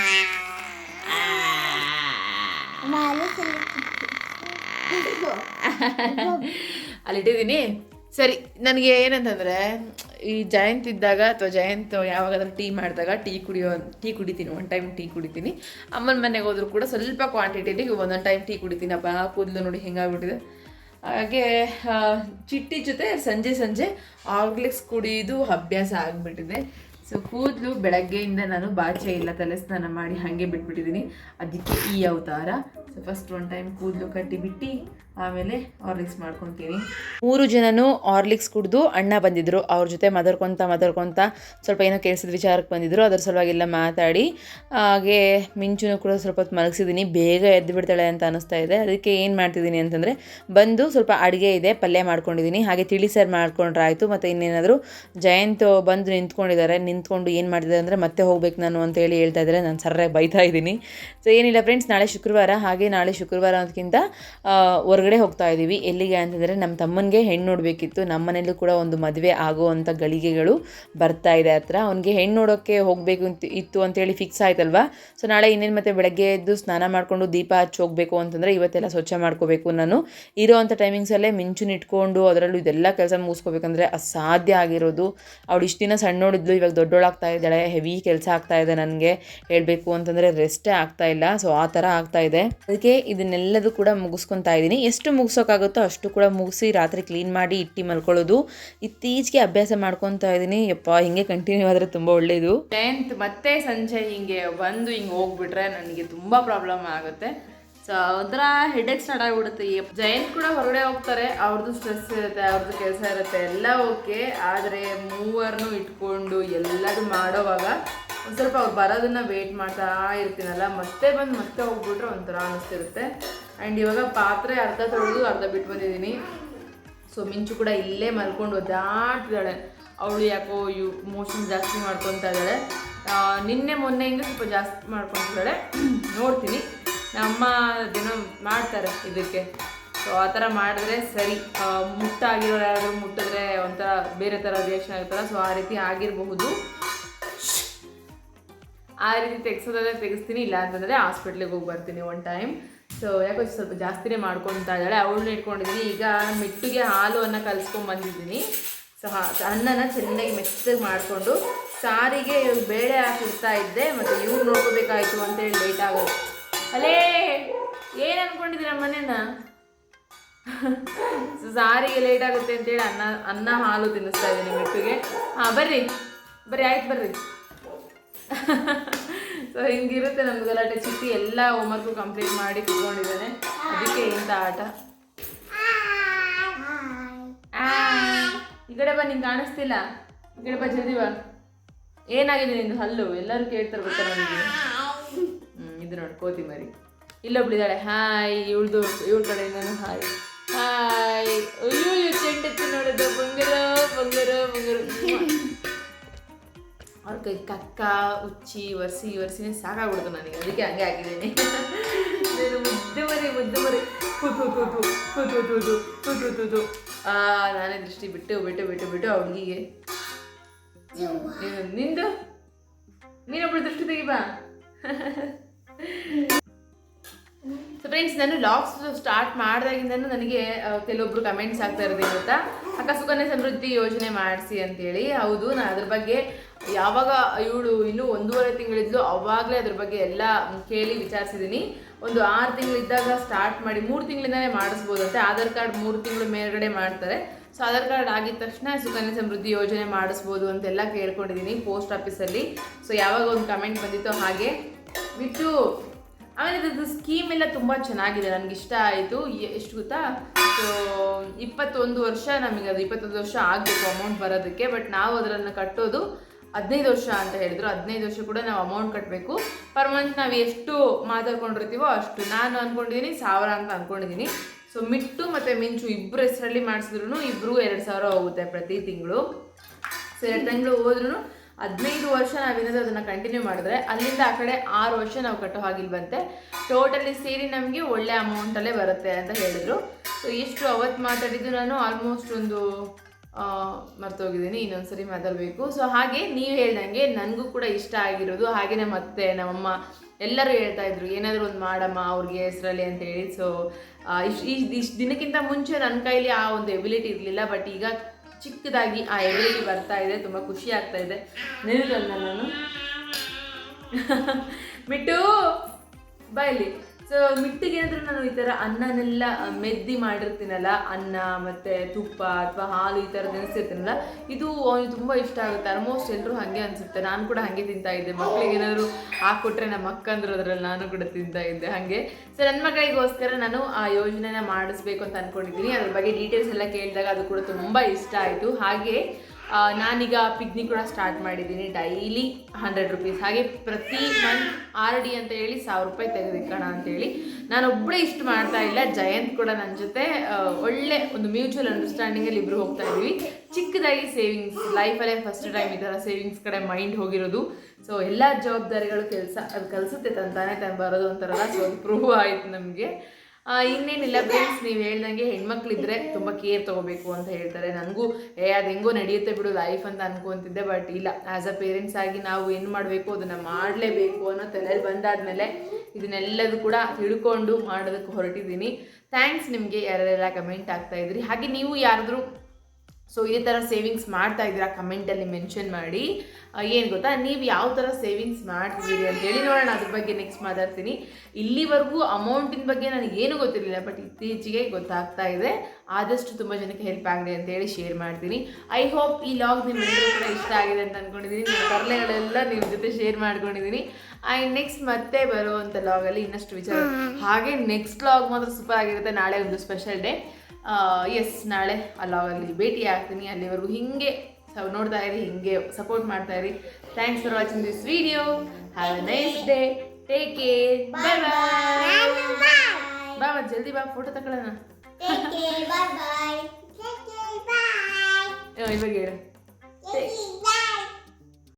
ಅಲ್ಲಿಟ್ಟಿದ್ದೀನಿ. ಸರಿ, ನನಗೆ ಏನಂತಂದರೆ, ಈ ಜಯಂತ್ ಇದ್ದಾಗ ಅಥವಾ ಜಯಂತ್ ಯಾವಾಗಾದ್ರೂ ಟೀ ಮಾಡಿದಾಗ ಟೀ ಕುಡಿಯೋ, ಟೀ ಕುಡಿತೀನಿ ಒನ್ ಟೈಮ್ ಟೀ ಕುಡಿತೀನಿ. ಅಮ್ಮನ ಮನೆಗೆ ಹೋದ್ರು ಕೂಡ ಸ್ವಲ್ಪ ಕ್ವಾಂಟಿಟಿಲಿ ಒಂದೊಂದು ಟೈಮ್ ಟೀ ಕುಡಿತೀನಿ. ಅಪ್ಪ ಕೂದಲು ನೋಡಿ ಹೆಂಗಾಗ್ಬಿಟ್ಟಿದೆ. ಹಾಗೆ ಚಿಟ್ಟಿ ಜೊತೆ ಸಂಜೆ ಸಂಜೆ ಆಗ್ಲಿಕ್ಸ್ ಕುಡಿಯೋದು ಅಭ್ಯಾಸ ಆಗಿಬಿಟ್ಟಿದೆ. ಸೊ ಕೂದಲು ಬೆಳಗ್ಗೆಯಿಂದ ನಾನು ಬಾಚೆ ಇಲ್ಲ ತಲೆ ಸ್ನಾನ ಮಾಡಿ ಹಾಗೆ ಬಿಟ್ಬಿಟ್ಟಿದ್ದೀನಿ. ಅದಕ್ಕೆ ಈ ಅವತಾರ. ಸೊ ಫಸ್ಟ್ ಒನ್ ಟೈಮ್ ಕೂದಲು ಕಟ್ಟಿ ಬಿಟ್ಟು ಆಮೇಲೆ ಆರ್ಲಿಕ್ಸ್ ಮಾಡ್ಕೊತೀನಿ. ಮೂರು ಜನನು ಆರ್ಲಿಕ್ಸ್ ಕುಡಿದು ಅಣ್ಣ ಬಂದಿದ್ರು. ಅವ್ರ ಜೊತೆ ಮದರ್ಕೊಂತ ಮದರ್ಕೊಂತ ಸ್ವಲ್ಪ ಏನೋ ಕೆಲಸದ ವಿಚಾರಕ್ಕೆ ಬಂದಿದ್ರು. ಅದ್ರ ಸಲುವಾಗೆಲ್ಲ ಮಾತಾಡಿ, ಹಾಗೆ ಮಿಂಚುನು ಕೂಡ ಸ್ವಲ್ಪ ಹೊತ್ತು ಮಲಗಿಸಿದ್ದೀನಿ ಬೇಗ ಎದ್ದು ಬಿಡ್ತಾಳೆ ಅಂತ ಅನಿಸ್ತಾ ಇದೆ. ಅದಕ್ಕೆ ಏನು ಮಾಡ್ತಿದ್ದೀನಿ ಅಂತಂದರೆ, ಬಂದು ಸ್ವಲ್ಪ ಅಡುಗೆ ಇದೆ, ಪಲ್ಯ ಮಾಡ್ಕೊಂಡಿದ್ದೀನಿ ಹಾಗೆ ತಿಳಿ ಮಾಡ್ಕೊಂಡ್ರೆ ಆಯಿತು ಮತ್ತು ಇನ್ನೇನಾದರೂ ಜಯಂತ್ ಬಂದು ನಿಂತ್ಕೊಂಡಿದ್ದಾರೆ ನಿಂತ್ಕೊಂಡು ಏನು ಮಾಡ್ತಿದ್ದಾರೆ ಅಂದರೆ, ಮತ್ತೆ ಹೋಗ್ಬೇಕು ನಾನು ಅಂತ ಹೇಳಿ ಹೇಳ್ತಾ ಇದ್ದಾರೆ ನಾನು ಸರ್ರಾಗಿ ಬೈತಾ ಇದ್ದೀನಿ ಸೊ ಏನಿಲ್ಲ ಫ್ರೆಂಡ್ಸ್ ನಾಳೆ ಶುಕ್ರವಾರ. ಹಾಗೆ ನಾಳೆ ಶುಕ್ರವಾರ ಅದಕ್ಕಿಂತ ಹೊರಗಡೆ ಹೋಗ್ತಾ ಇದ್ದೀವಿ ಎಲ್ಲಿಗೆ ಅಂತಂದರೆ ನಮ್ಮ ತಮ್ಮನಿಗೆ ಹೆಣ್ಣು ನೋಡಬೇಕಿತ್ತು. ನಮ್ಮ ಮನೇಲೂ ಕೂಡ ಒಂದು ಮದುವೆ ಆಗುವಂಥ ಗಳಿಗೆಗಳು ಬರ್ತಾ ಇದೆ ಹತ್ರ. ಅವನಿಗೆ ಹೆಣ್ಣು ನೋಡೋಕ್ಕೆ ಹೋಗಬೇಕು ಅಂತ ಇತ್ತು ಅಂತೇಳಿ ಫಿಕ್ಸ್ ಆಯ್ತಲ್ವಾ? ಸೊ ನಾಳೆ ಇನ್ನೇನು ಮತ್ತೆ ಬೆಳಗ್ಗೆ ಎದ್ದು ಸ್ನಾನ ಮಾಡಿಕೊಂಡು ದೀಪ ಹಚ್ಚಿ ಹೋಗಬೇಕು ಅಂತಂದರೆ ಇವತ್ತೆಲ್ಲ ಸ್ವಚ್ಛ ಮಾಡ್ಕೋಬೇಕು ನಾನು. ಇರೋವಂಥ ಟೈಮಿಂಗ್ಸಲ್ಲೇ ಮಿಂಚುನ ಇಟ್ಕೊಂಡು ಅದರಲ್ಲೂ ಇದೆಲ್ಲ ಕೆಲಸ ಮುಗಿಸ್ಕೋಬೇಕಂದ್ರೆ ಅಸಾಧ್ಯ ಆಗಿರೋದು. ಅವಳು ಇಷ್ಟು ದಿನ ಸಣ್ಣ ನೋಡಿದ್ಲು, ಇವಾಗ ದೊಡ್ಡೋಳಾಗ್ತಾ ಇದ್ದಾಳೆ ಹೆವಿ ಕೆಲಸ ಆಗ್ತಾ ಇದೆ ನನಗೆ. ಹೇಳಬೇಕು ಅಂತಂದರೆ ರೆಸ್ಟೇ ಆಗ್ತಾ ಇಲ್ಲ. ಸೊ ಆ ಥರ ಆಗ್ತಾ ಇದೆ. ಅದಕ್ಕೆ ಇದನ್ನೆಲ್ಲದೂ ಕೂಡ ಮುಗಿಸ್ಕೊತಾ ಇದ್ದೀನಿ ಎಷ್ಟು ಮುಗಿಸೋಕ್ಕಾಗುತ್ತೋ ಅಷ್ಟು ಕೂಡ ಮುಗಿಸಿ ರಾತ್ರಿ ಕ್ಲೀನ್ ಮಾಡಿ ಇಟ್ಟು ಮಲ್ಕೊಳ್ಳೋದು. ಇತ್ತೀಚೆಗೆ ಅಭ್ಯಾಸ ಮಾಡ್ಕೊತಾ ಇದ್ದೀನಿ. ಯಪ್ಪ, ಹಿಂಗೆ ಕಂಟಿನ್ಯೂ ಆದರೆ ತುಂಬ ಒಳ್ಳೆಯದು ಟೆಂತ್ ಮತ್ತೆ ಸಂಜೆ ಹಿಂಗೆ ಬಂದು ಹಿಂಗೆ ಹೋಗ್ಬಿಟ್ರೆ ನನಗೆ ತುಂಬ ಪ್ರಾಬ್ಲಮ್ ಆಗುತ್ತೆ. ಸೊ ಒಂಥರ ಹೆಡೆಕ್ ಸ್ಟಾರ್ಟ್ ಆಗಿಬಿಡುತ್ತೆ ಈ ಜೈನ್ ಕೂಡ ಹೊರಗಡೆ ಹೋಗ್ತಾರೆ. ಅವ್ರದ್ದು ಸ್ಟ್ರೆಸ್ ಇರುತ್ತೆ ಅವ್ರದ್ದು ಕೆಲಸ ಇರುತ್ತೆ, ಎಲ್ಲ ಓಕೆ ಆದರೆ ಮೂವರನ್ನು ಇಟ್ಕೊಂಡು ಎಲ್ಲದು ಮಾಡೋವಾಗ ಒಂದು ಸ್ವಲ್ಪ ಅವ್ರು ಬರೋದನ್ನ ವೇಟ್ ಮಾಡ್ತಾ ಇರ್ತೀನಲ್ಲ, ಮತ್ತೆ ಬಂದು ಮತ್ತೆ ಹೋಗ್ಬಿಟ್ರೆ ಒಂಥರ ಅನಿಸ್ತಿರುತ್ತೆ. ಆ್ಯಂಡ್ ಇವಾಗ ಪಾತ್ರೆ ಅರ್ಧ ತೊಳೆದು ಅರ್ಧ ಬಿಟ್ಟು ಬಂದಿದ್ದೀನಿ. ಸೊ ಮಿಂಚು ಕೂಡ ಇಲ್ಲೇ ಮಲ್ಕೊಂಡು ಒದ್ದಾಡ್ತಿದ್ದಾಳೆ. ಅವಳು ಯಾಕೋ ಯು ಮೋಷನ್ ಜಾಸ್ತಿ ಮಾಡ್ಕೊತಾ ಇದ್ದಾಳೆ. ನಿನ್ನೆ ನಿನ್ನೆ ಮೊನ್ನೆಯಿಂದ ಸ್ವಲ್ಪ ಜಾಸ್ತಿ ಮಾಡ್ಕೊತಿದ್ದಾಳೆ. ನೋಡ್ತೀನಿ. ನಮ್ಮ ದಿನ ಮಾಡ್ತಾರೆ ಇದಕ್ಕೆ. ಸೊ ಆ ಥರ ಮಾಡಿದ್ರೆ ಸರಿ. ಮುಟ್ಟಾಗಿರೋ ಮುಟ್ಟಾಗಿರೋರು ಯಾರಾದರೂ ಮುಟ್ಟಿದ್ರೆ ಒಂಥರ ಬೇರೆ ಥರ ರಿಯಾಕ್ಷನ್ ಆಗುತ್ತಲ್ಲ ಸೊ ಆ ರೀತಿ ಆಗಿರಬಹುದು. ಆ ರೀತಿ ತೆಗ್ಸೋದಾದ್ರೆ ತೆಗಿಸ್ತೀನಿ, ಇಲ್ಲ ಅಂತಂದರೆ ಹಾಸ್ಪಿಟ್ಲಿಗೆ ಹೋಗಿ ಬರ್ತೀನಿ ಒನ್ ಟೈಮ್ ಸೊ ಯಾಕೋ ಸ್ವಲ್ಪ ಜಾಸ್ತಿನೇ ಮಾಡ್ಕೊತಾ ಇದ್ದಾಳೆ. ಅವಳನ್ನ ಇಟ್ಕೊಂಡಿದ್ದೀನಿ. ಈಗ ಮೆಟ್ಟಿಗೆ ಹಾಲು ಅನ್ನ ಕಲಿಸ್ಕೊಂಡ್ ಬಂದಿದ್ದೀನಿ. ಸೊ ಅನ್ನನ ಚೆನ್ನಾಗಿ ಮೆತ್ತಗೆ ಮಾಡಿಕೊಂಡು, ಸಾರಿಗೆ ಬೇಳೆ ಹಾಕಿರ್ತಾ ಇದ್ದೆ, ಮತ್ತು ಇವ್ರು ನೋಡ್ಕೋಬೇಕಾಯಿತು ಅಂತೇಳಿ ಲೇಟ್ ಆಗೋದು ಅಲೇ, ಏನು ಅನ್ಕೊಂಡಿದ್ದೀರ ಮನೇನ ಸಾರಿಗೆ ಲೇಟ್ ಆಗುತ್ತೆ ಅಂತೇಳಿ ಅನ್ನ ಅನ್ನ ಹಾಲು ತಿನ್ನಿಸ್ತಾ ಇದ್ದೀನಿ ಮೆಟ್ಟಿಗೆ. ಹಾಂ, ಬರ್ರಿ. ಬರ್ರಿ, ಆಯ್ತು, ಬರ್ರಿ. ಸೊ ಹಿಂಗಿರುತ್ತೆ ನಮ್ದು ಗಲಾಟೆ. ಚಿಟ್ಟಿ ಎಲ್ಲ ಹೋಮ್ವರ್ಕು ಕಂಪ್ಲೀಟ್ ಮಾಡಿ ಕೂತ್ಕೊಂಡಿದ್ದಾನೆ. ಅದಕ್ಕೆ ಇಂಥ ಆಟ. ಈ ಕಡೆ ಬಾ, ನಿಂಗೆ ಕಾಣಿಸ್ತಿಲ್ಲ. ಈ ಕಡೆ ಬಾ, ಜಲ್ದಿ ಬಾ. ಏನಾಗಿದೆ ನಿಂದು ಹಲ್ಲು? ಎಲ್ಲರೂ ಕೇಳ್ತಾರೆ ಗೊತ್ತಾ ನನಗೆ? ಇದು ನೋಡಿ ಕೋತಿ ಮರಿ ಇಲ್ಲೊಬ್ಳಿದ್ದಾಳೆ ಹಾಯ್ ಇವಳ್ದು ಇವಳ ಕಡೆಯಿಂದನೂ ಹಾಯ್ ಹಾಯ್ ಅಯ್ಯೋ ಚೆಂಡೆತ್ತು ನೋಡೋದು ಬಂಗಾರ ಬಂಗರ ಬಂಗಾರ ಅವ್ರ ಕೈ ಕಕ್ಕ ಉಚ್ಚಿ ಒರೆಸಿ ಒರೆಸಿನೇ ಸಾಕಾಗ್ಬಿಡ್ತು ನನಗೆ ಅದಕ್ಕೆ ಹಂಗೆ ಆಗಿದ್ದೀನಿ ನಾನು ಮುದ್ದೆ ಮರಿ ಮುದ್ದೆ ಮರಿ ಕೂತು ಕೂತು ಕೂತು ಕೂತು ಕೂತು ಕೂತು ಆ ನಾನೇ ದೃಷ್ಟಿ ಬಿಟ್ಟು ಬಿಟ್ಟು ಬಿಟ್ಟು ಬಿಟ್ಟು ನೀನು- ನಿಂದು ನೀನೊಬ್ಳು ದೃಷ್ಟಿ ತೆಗಿಬಾ ಸೊ ಫ್ರೆಂಡ್ಸ್ ನಾನು ಲಾಗ್ಸ್ ಸ್ಟಾರ್ಟ್ ಮಾಡಿದಾಗಿಂದನೂ ನನಗೆ ಕೆಲವೊಬ್ರು ಕಮೆಂಟ್ಸ್ ಆಗ್ತಾ ಇರೋದು ಗೊತ್ತಾ? ಅಕ್ಕ ಸುಕನ್ಯಾ ಸಮೃದ್ಧಿ ಯೋಜನೆ ಮಾಡಿಸಿ ಅಂತೇಳಿ. ಹೌದು ನಾನು ಅದ್ರ ಬಗ್ಗೆ ಯಾವಾಗ ಇವಳು ಇನ್ನೂ ಒಂದೂವರೆ ತಿಂಗಳಿದ್ಲು, ಅವಾಗಲೇ ಅದ್ರ ಬಗ್ಗೆ ಎಲ್ಲ ಕೇಳಿ ವಿಚಾರಿಸಿದ್ದೀನಿ ಒಂದು ಆರು ತಿಂಗಳಿದ್ದಾಗ ಸ್ಟಾರ್ಟ್ ಮಾಡಿ ಮೂರು ತಿಂಗಳಿಂದಲೇ ಮಾಡಿಸ್ಬೋದಂತೆ ಆಧಾರ್ ಕಾರ್ಡ್ ಮೂರು ತಿಂಗಳು ಮೇಲ್ಗಡೆ ಮಾಡ್ತಾರೆ. ಸೊ ಆಧಾರ್ ಕಾರ್ಡ್ ಆಗಿದ ತಕ್ಷಣ ಸುಕನ್ಯಾ ಸಮೃದ್ಧಿ ಯೋಜನೆ ಮಾಡಿಸ್ಬೋದು ಅಂತೆಲ್ಲ ಕೇಳ್ಕೊಂಡಿದ್ದೀನಿ ಪೋಸ್ಟ್ ಆಫೀಸಲ್ಲಿ ಸೊ ಯಾವಾಗ ಒಂದು ಕಮೆಂಟ್ ಬಂದಿತ್ತೋ ಹಾಗೆ ಬಿಟ್ಟು ಆಮೇಲೆ ಇದ್ರದ್ದು ಸ್ಕೀಮ್ ಎಲ್ಲ ತುಂಬ ಚೆನ್ನಾಗಿದೆ, ನನಗೆ ಇಷ್ಟ ಆಯಿತು. ಎಷ್ಟು ಗೊತ್ತಾ? ಸೊ ಇಪ್ಪತ್ತೊಂದು ವರ್ಷ ನಮಗೆ ಅದು ಇಪ್ಪತ್ತೊಂದು ವರ್ಷ ಆಗಬೇಕು ಅಮೌಂಟ್ ಬರೋದಕ್ಕೆ ಬಟ್ ನಾವು ಅದರನ್ನು ಕಟ್ಟೋದು ಹದಿನೈದು ವರ್ಷ ಅಂತ ಹೇಳಿದ್ರು. ಹದಿನೈದು ವರ್ಷ ಕೂಡ ನಾವು ಅಮೌಂಟ್ ಕಟ್ಟಬೇಕು ಪರ್ ಮಂತ್ ನಾವು ಎಷ್ಟು ಮಾತಾಡ್ಕೊಂಡಿರ್ತೀವೋ ಅಷ್ಟು. ನಾನು ಅಂದ್ಕೊಂಡಿದ್ದೀನಿ ಸಾವಿರ ಅಂತ ಅಂದ್ಕೊಂಡಿದ್ದೀನಿ ಸೊ ಮಿಟ್ಟು ಮತ್ತು ಮಿಂಚು ಇಬ್ಬರು ಹೆಸರಲ್ಲಿ ಮಾಡಿಸಿದ್ರು ಇಬ್ಬರು ಎರಡು ಸಾವಿರ ಹೋಗುತ್ತೆ ಪ್ರತಿ ತಿಂಗಳು. ಸೊ ಎರಡು ತಿಂಗಳು ಹೋದ್ರೂ ಹದಿನೈದು ವರ್ಷ ನಾವೇನಾದರೂ ಅದನ್ನು ಕಂಟಿನ್ಯೂ ಮಾಡಿದ್ರೆ, ಅಲ್ಲಿಂದ ಆ ಕಡೆ ಆರು ವರ್ಷ ನಾವು ಕಟ್ಟೋ ಹಾಗಿಲ್ವಂತೆ. ಟೋಟಲಿ ಸೇರಿ ನಮಗೆ ಒಳ್ಳೆ ಅಮೌಂಟಲ್ಲೇ ಬರುತ್ತೆ ಅಂತ ಹೇಳಿದ್ರು. ಸೊ ಎಷ್ಟು ಅವತ್ತು ಮಾತಾಡಿದ್ದು ನಾನು ಆಲ್ಮೋಸ್ಟ್ ಒಂದು ಮರ್ತೋಗಿದ್ದೀನಿ ಮರ್ತೋಗಿದ್ದೀನಿ, ಇನ್ನೊಂದ್ಸರಿ ಮಾತಾಡಬೇಕು. ಸೊ ಹಾಗೆ ನೀವು ಹೇಳ್ದಂಗೆ ನನಗೂ ಕೂಡ ಇಷ್ಟ ಆಗಿರೋದು, ಹಾಗೆ ನಮ್ಮ ಅತ್ತೆ, ನಮ್ಮಮ್ಮ ಎಲ್ಲರೂ ಹೇಳ್ತಾ ಇದ್ರು, ಏನಾದರೂ ಒಂದು ಮಾಡಮ್ಮ, ಅವ್ರಿಗೆ ಹೆಸರಲ್ಲಿ ಅಂತ ಹೇಳಿ. ಸೊ ಇಷ್ಟು ಇಷ್ಟು ದಿನಕ್ಕಿಂತ ಮುಂಚೆ ನನ್ನ ಕೈಲಿ ಆ ಒಂದು ಎಬಿಲಿಟಿ ಇರಲಿಲ್ಲ ಬಟ್ ಈಗ ಚಿಕ್ಕದಾಗಿ ಆ ಎಬಿಲಿಟಿ ಬರ್ತಾ ಇದೆ ತುಂಬ ಖುಷಿ ಆಗ್ತಾ ಇದೆ. ನಿಲ್ತಲ್ಲ ನಾನು. ಬಿಟ್ಟು ಬಾಯಲ್ಲಿ ಸೊ ಮಿಟ್ಟಿಗೆ ಅಂದ್ರೆ ನಾನು ಈ ಥರ ಅನ್ನನೆಲ್ಲ ಮೆದ್ದಿ ಮಾಡಿರ್ತೀನಲ್ಲ, ಅನ್ನ ಮತ್ತು ತುಪ್ಪ ಅಥವಾ ಹಾಲು ಈ ಥರ ತಿನ್ಸಿರ್ತೀನಲ್ಲ ಇದು ಅವ್ನಿಗೆ ತುಂಬ ಇಷ್ಟ ಆಗುತ್ತೆ. ಆಲ್ಮೋಸ್ಟ್ ಎಲ್ಲರೂ ಹಾಗೆ ಅನಿಸುತ್ತೆ. ನಾನು ಕೂಡ ಹಾಗೆ ತಿಂತಾ ಇದ್ದೆ. ಮಕ್ಕಳಿಗೆ ಏನಾದರೂ ಹಾಕ್ಕೊಟ್ರೆ ನಮ್ಮ ಅಕ್ಕಂದ್ರು ಅದರಲ್ಲಿ ನಾನು ಕೂಡ ತಿಂತಾ ಇದ್ದೆ ಹಾಗೆ. ಸೊ ನನ್ನ ಮಗಳಿಗೋಸ್ಕರ ನಾನು ಆ ಯೋಜನೆನ ಮಾಡಿಸ್ಬೇಕು ಅಂತ ಅನ್ಕೊಂಡಿದ್ದೀನಿ. ಅದ್ರ ಬಗ್ಗೆ ಡೀಟೇಲ್ಸ್ ಎಲ್ಲ ಕೇಳಿದಾಗ ಅದು ಕೂಡ ತುಂಬ ಇಷ್ಟ ಆಯಿತು. ಹಾಗೆ ನಾನೀಗ ಪಿಗ್ನಿ ಕೂಡ ಸ್ಟಾರ್ಟ್ ಮಾಡಿದ್ದೀನಿ ಡೈಲಿ ಹಂಡ್ರೆಡ್ ರುಪೀಸ್ ಹಾಗೆ ಪ್ರತಿ ಮಂತ್ ಆರ್ ಡಿ ಅಂತ ಹೇಳಿ ಸಾವಿರ ರೂಪಾಯಿ ತೆಗೆದಿಕ್ಕೋಣ ಅಂತೇಳಿ ನಾನು ಒಬ್ಬಳೇ ಇಷ್ಟು ಮಾಡ್ತಾ ಇಲ್ಲ. ಜಯಂತ್ ಕೂಡ ನನ್ನ ಜೊತೆ ಒಳ್ಳೆ ಒಂದು ಮ್ಯೂಚುವಲ್ ಅಂಡರ್ಸ್ಟ್ಯಾಂಡಿಂಗಲ್ಲಿ ಇಬ್ಬರು ಹೋಗ್ತಾ ಇದ್ದೀವಿ. ಚಿಕ್ಕದಾಗಿ ಸೇವಿಂಗ್ಸ್ ಲೈಫಲ್ಲೇ ಫಸ್ಟ್ ಟೈಮ್ ಈ ಥರ ಸೇವಿಂಗ್ಸ್ ಕಡೆ ಮೈಂಡ್ ಹೋಗಿರೋದು. ಸೊ ಎಲ್ಲ ಜವಾಬ್ದಾರಿಗಳು ಕೆಲಸ, ಅದು ಕಲಿಸುತ್ತೆ ತಂತಾನೆ, ತಾನು ಬರೋದು ಅಂತಾರಲ್ಲ ಸೊ ಅದು ಪ್ರೂವ್ ಆಯಿತು ನಮಗೆ. ಇನ್ನೇನಿಲ್ಲ ಫ್ರೆಂಡ್ಸ್ ನೀವು ಹೇಳ್ದಂಗೆ ಹೆಣ್ಮಕ್ಳಿದ್ರೆ ತುಂಬ ಕೇರ್ ತೊಗೋಬೇಕು ಅಂತ ಹೇಳ್ತಾರೆ. ನನಗೂ, ಏ, ಅದು ಹೆಂಗೋ ನಡೆಯುತ್ತೆ ಬಿಡು ಲೈಫ್ ಅಂತ ಅನ್ಕೊಂತಿದ್ದೆ ಬಟ್ ಇಲ್ಲ. ಆ್ಯಸ್ ಅ ಪೇರೆಂಟ್ಸ್ ಆಗಿ ನಾವು ಏನು ಮಾಡಬೇಕು, ಅದನ್ನು ಮಾಡಲೇಬೇಕು ಅನ್ನೋ ತಲೆಯಲ್ಲಿ ಬಂದಾದ್ಮೇಲೆ ಇದನ್ನೆಲ್ಲದೂ ಕೂಡ ತಿಳ್ಕೊಂಡು ಮಾಡೋದಕ್ಕೆ ಹೊರಟಿದ್ದೀನಿ ಥ್ಯಾಂಕ್ಸ್ ನಿಮಗೆ ಯಾರೆಲ್ಲ ಕಮೆಂಟ್ ಆಗ್ತಾ ಇದ್ರಿ. ಹಾಗೆ ನೀವು ಯಾರಾದರೂ ಸೊ ಇದೇ ಥರ ಸೇವಿಂಗ್ಸ್ ಮಾಡ್ತಾ ಇದ್ದೀರಾ? ಕಮೆಂಟಲ್ಲಿ ಮೆನ್ಷನ್ ಮಾಡಿ. ಏನು ಗೊತ್ತಾ? ನೀವು ಯಾವ ಥರ ಸೇವಿಂಗ್ಸ್ ಮಾಡ್ತಿದ್ದೀರಿ ಅಂತ ಹೇಳಿ ನೋಡೋಣ. ಅದ್ರ ಬಗ್ಗೆ ನೆಕ್ಸ್ಟ್ ಮಾತಾಡ್ತೀನಿ. ಇಲ್ಲಿವರೆಗೂ ಅಮೌಂಟಿನ ಬಗ್ಗೆ ನನಗೆ ಏನು ಗೊತ್ತಿರಲಿಲ್ಲ ಬಟ್ ಇತ್ತೀಚೆಗೆ ಗೊತ್ತಾಗ್ತಾ ಇದೆ. ಆದಷ್ಟು ತುಂಬ ಜನಕ್ಕೆ ಹೆಲ್ಪ್ ಆಗಲಿ ಅಂತ ಹೇಳಿ ಶೇರ್ ಮಾಡ್ತೀನಿ. ಐ ಹೋಪ್ ಈ ಲಾಗ್ ನಿಮ್ಮೆಲ್ಲರೂ ಕೂಡ ಇಷ್ಟ ಆಗಿದೆ ಅಂತ ಅಂದ್ಕೊಂಡಿದ್ದೀನಿ ನಿಮ್ಮ ತರಲೆಗಳೆಲ್ಲ ನಿಮ್ಮ ಜೊತೆ ಶೇರ್ ಮಾಡ್ಕೊಂಡಿದ್ದೀನಿ ಆ್ಯಂಡ್ ನೆಕ್ಸ್ಟ್ ಮತ್ತೆ ಬರುವಂಥ ಲಾಗಲ್ಲಿ ಇನ್ನಷ್ಟು ವಿಚಾರ. ಹಾಗೆ ನೆಕ್ಸ್ಟ್ ಲಾಗ್ ಮಾತ್ರ ಸೂಪರ್ ಆಗಿರುತ್ತೆ. ನಾಳೆ ಒಂದು ಸ್ಪೆಷಲ್ ಡೇ ಎಸ್ ನಾಳೆ ಅಲ್ಲಿ ಭೇಟಿ ಆಗ್ತೀನಿ ಅಲ್ಲಿವರೆಗೂ ಹಿಂಗೆ ಸೊ ನೋಡ್ತಾ ಇರಿ ಹಿಂಗೆ ಸಪೋರ್ಟ್ ಮಾಡ್ತಾ ಇರಿ. Thanks for watching this video have a nice day take care bye bye ಬಾ ಬಾ ಜಲ್ದಿ ಬಾ ಫೋಟೋ ತಗೊಳ್ಳೋಣ. ಇವಾಗ ಹೇಳು.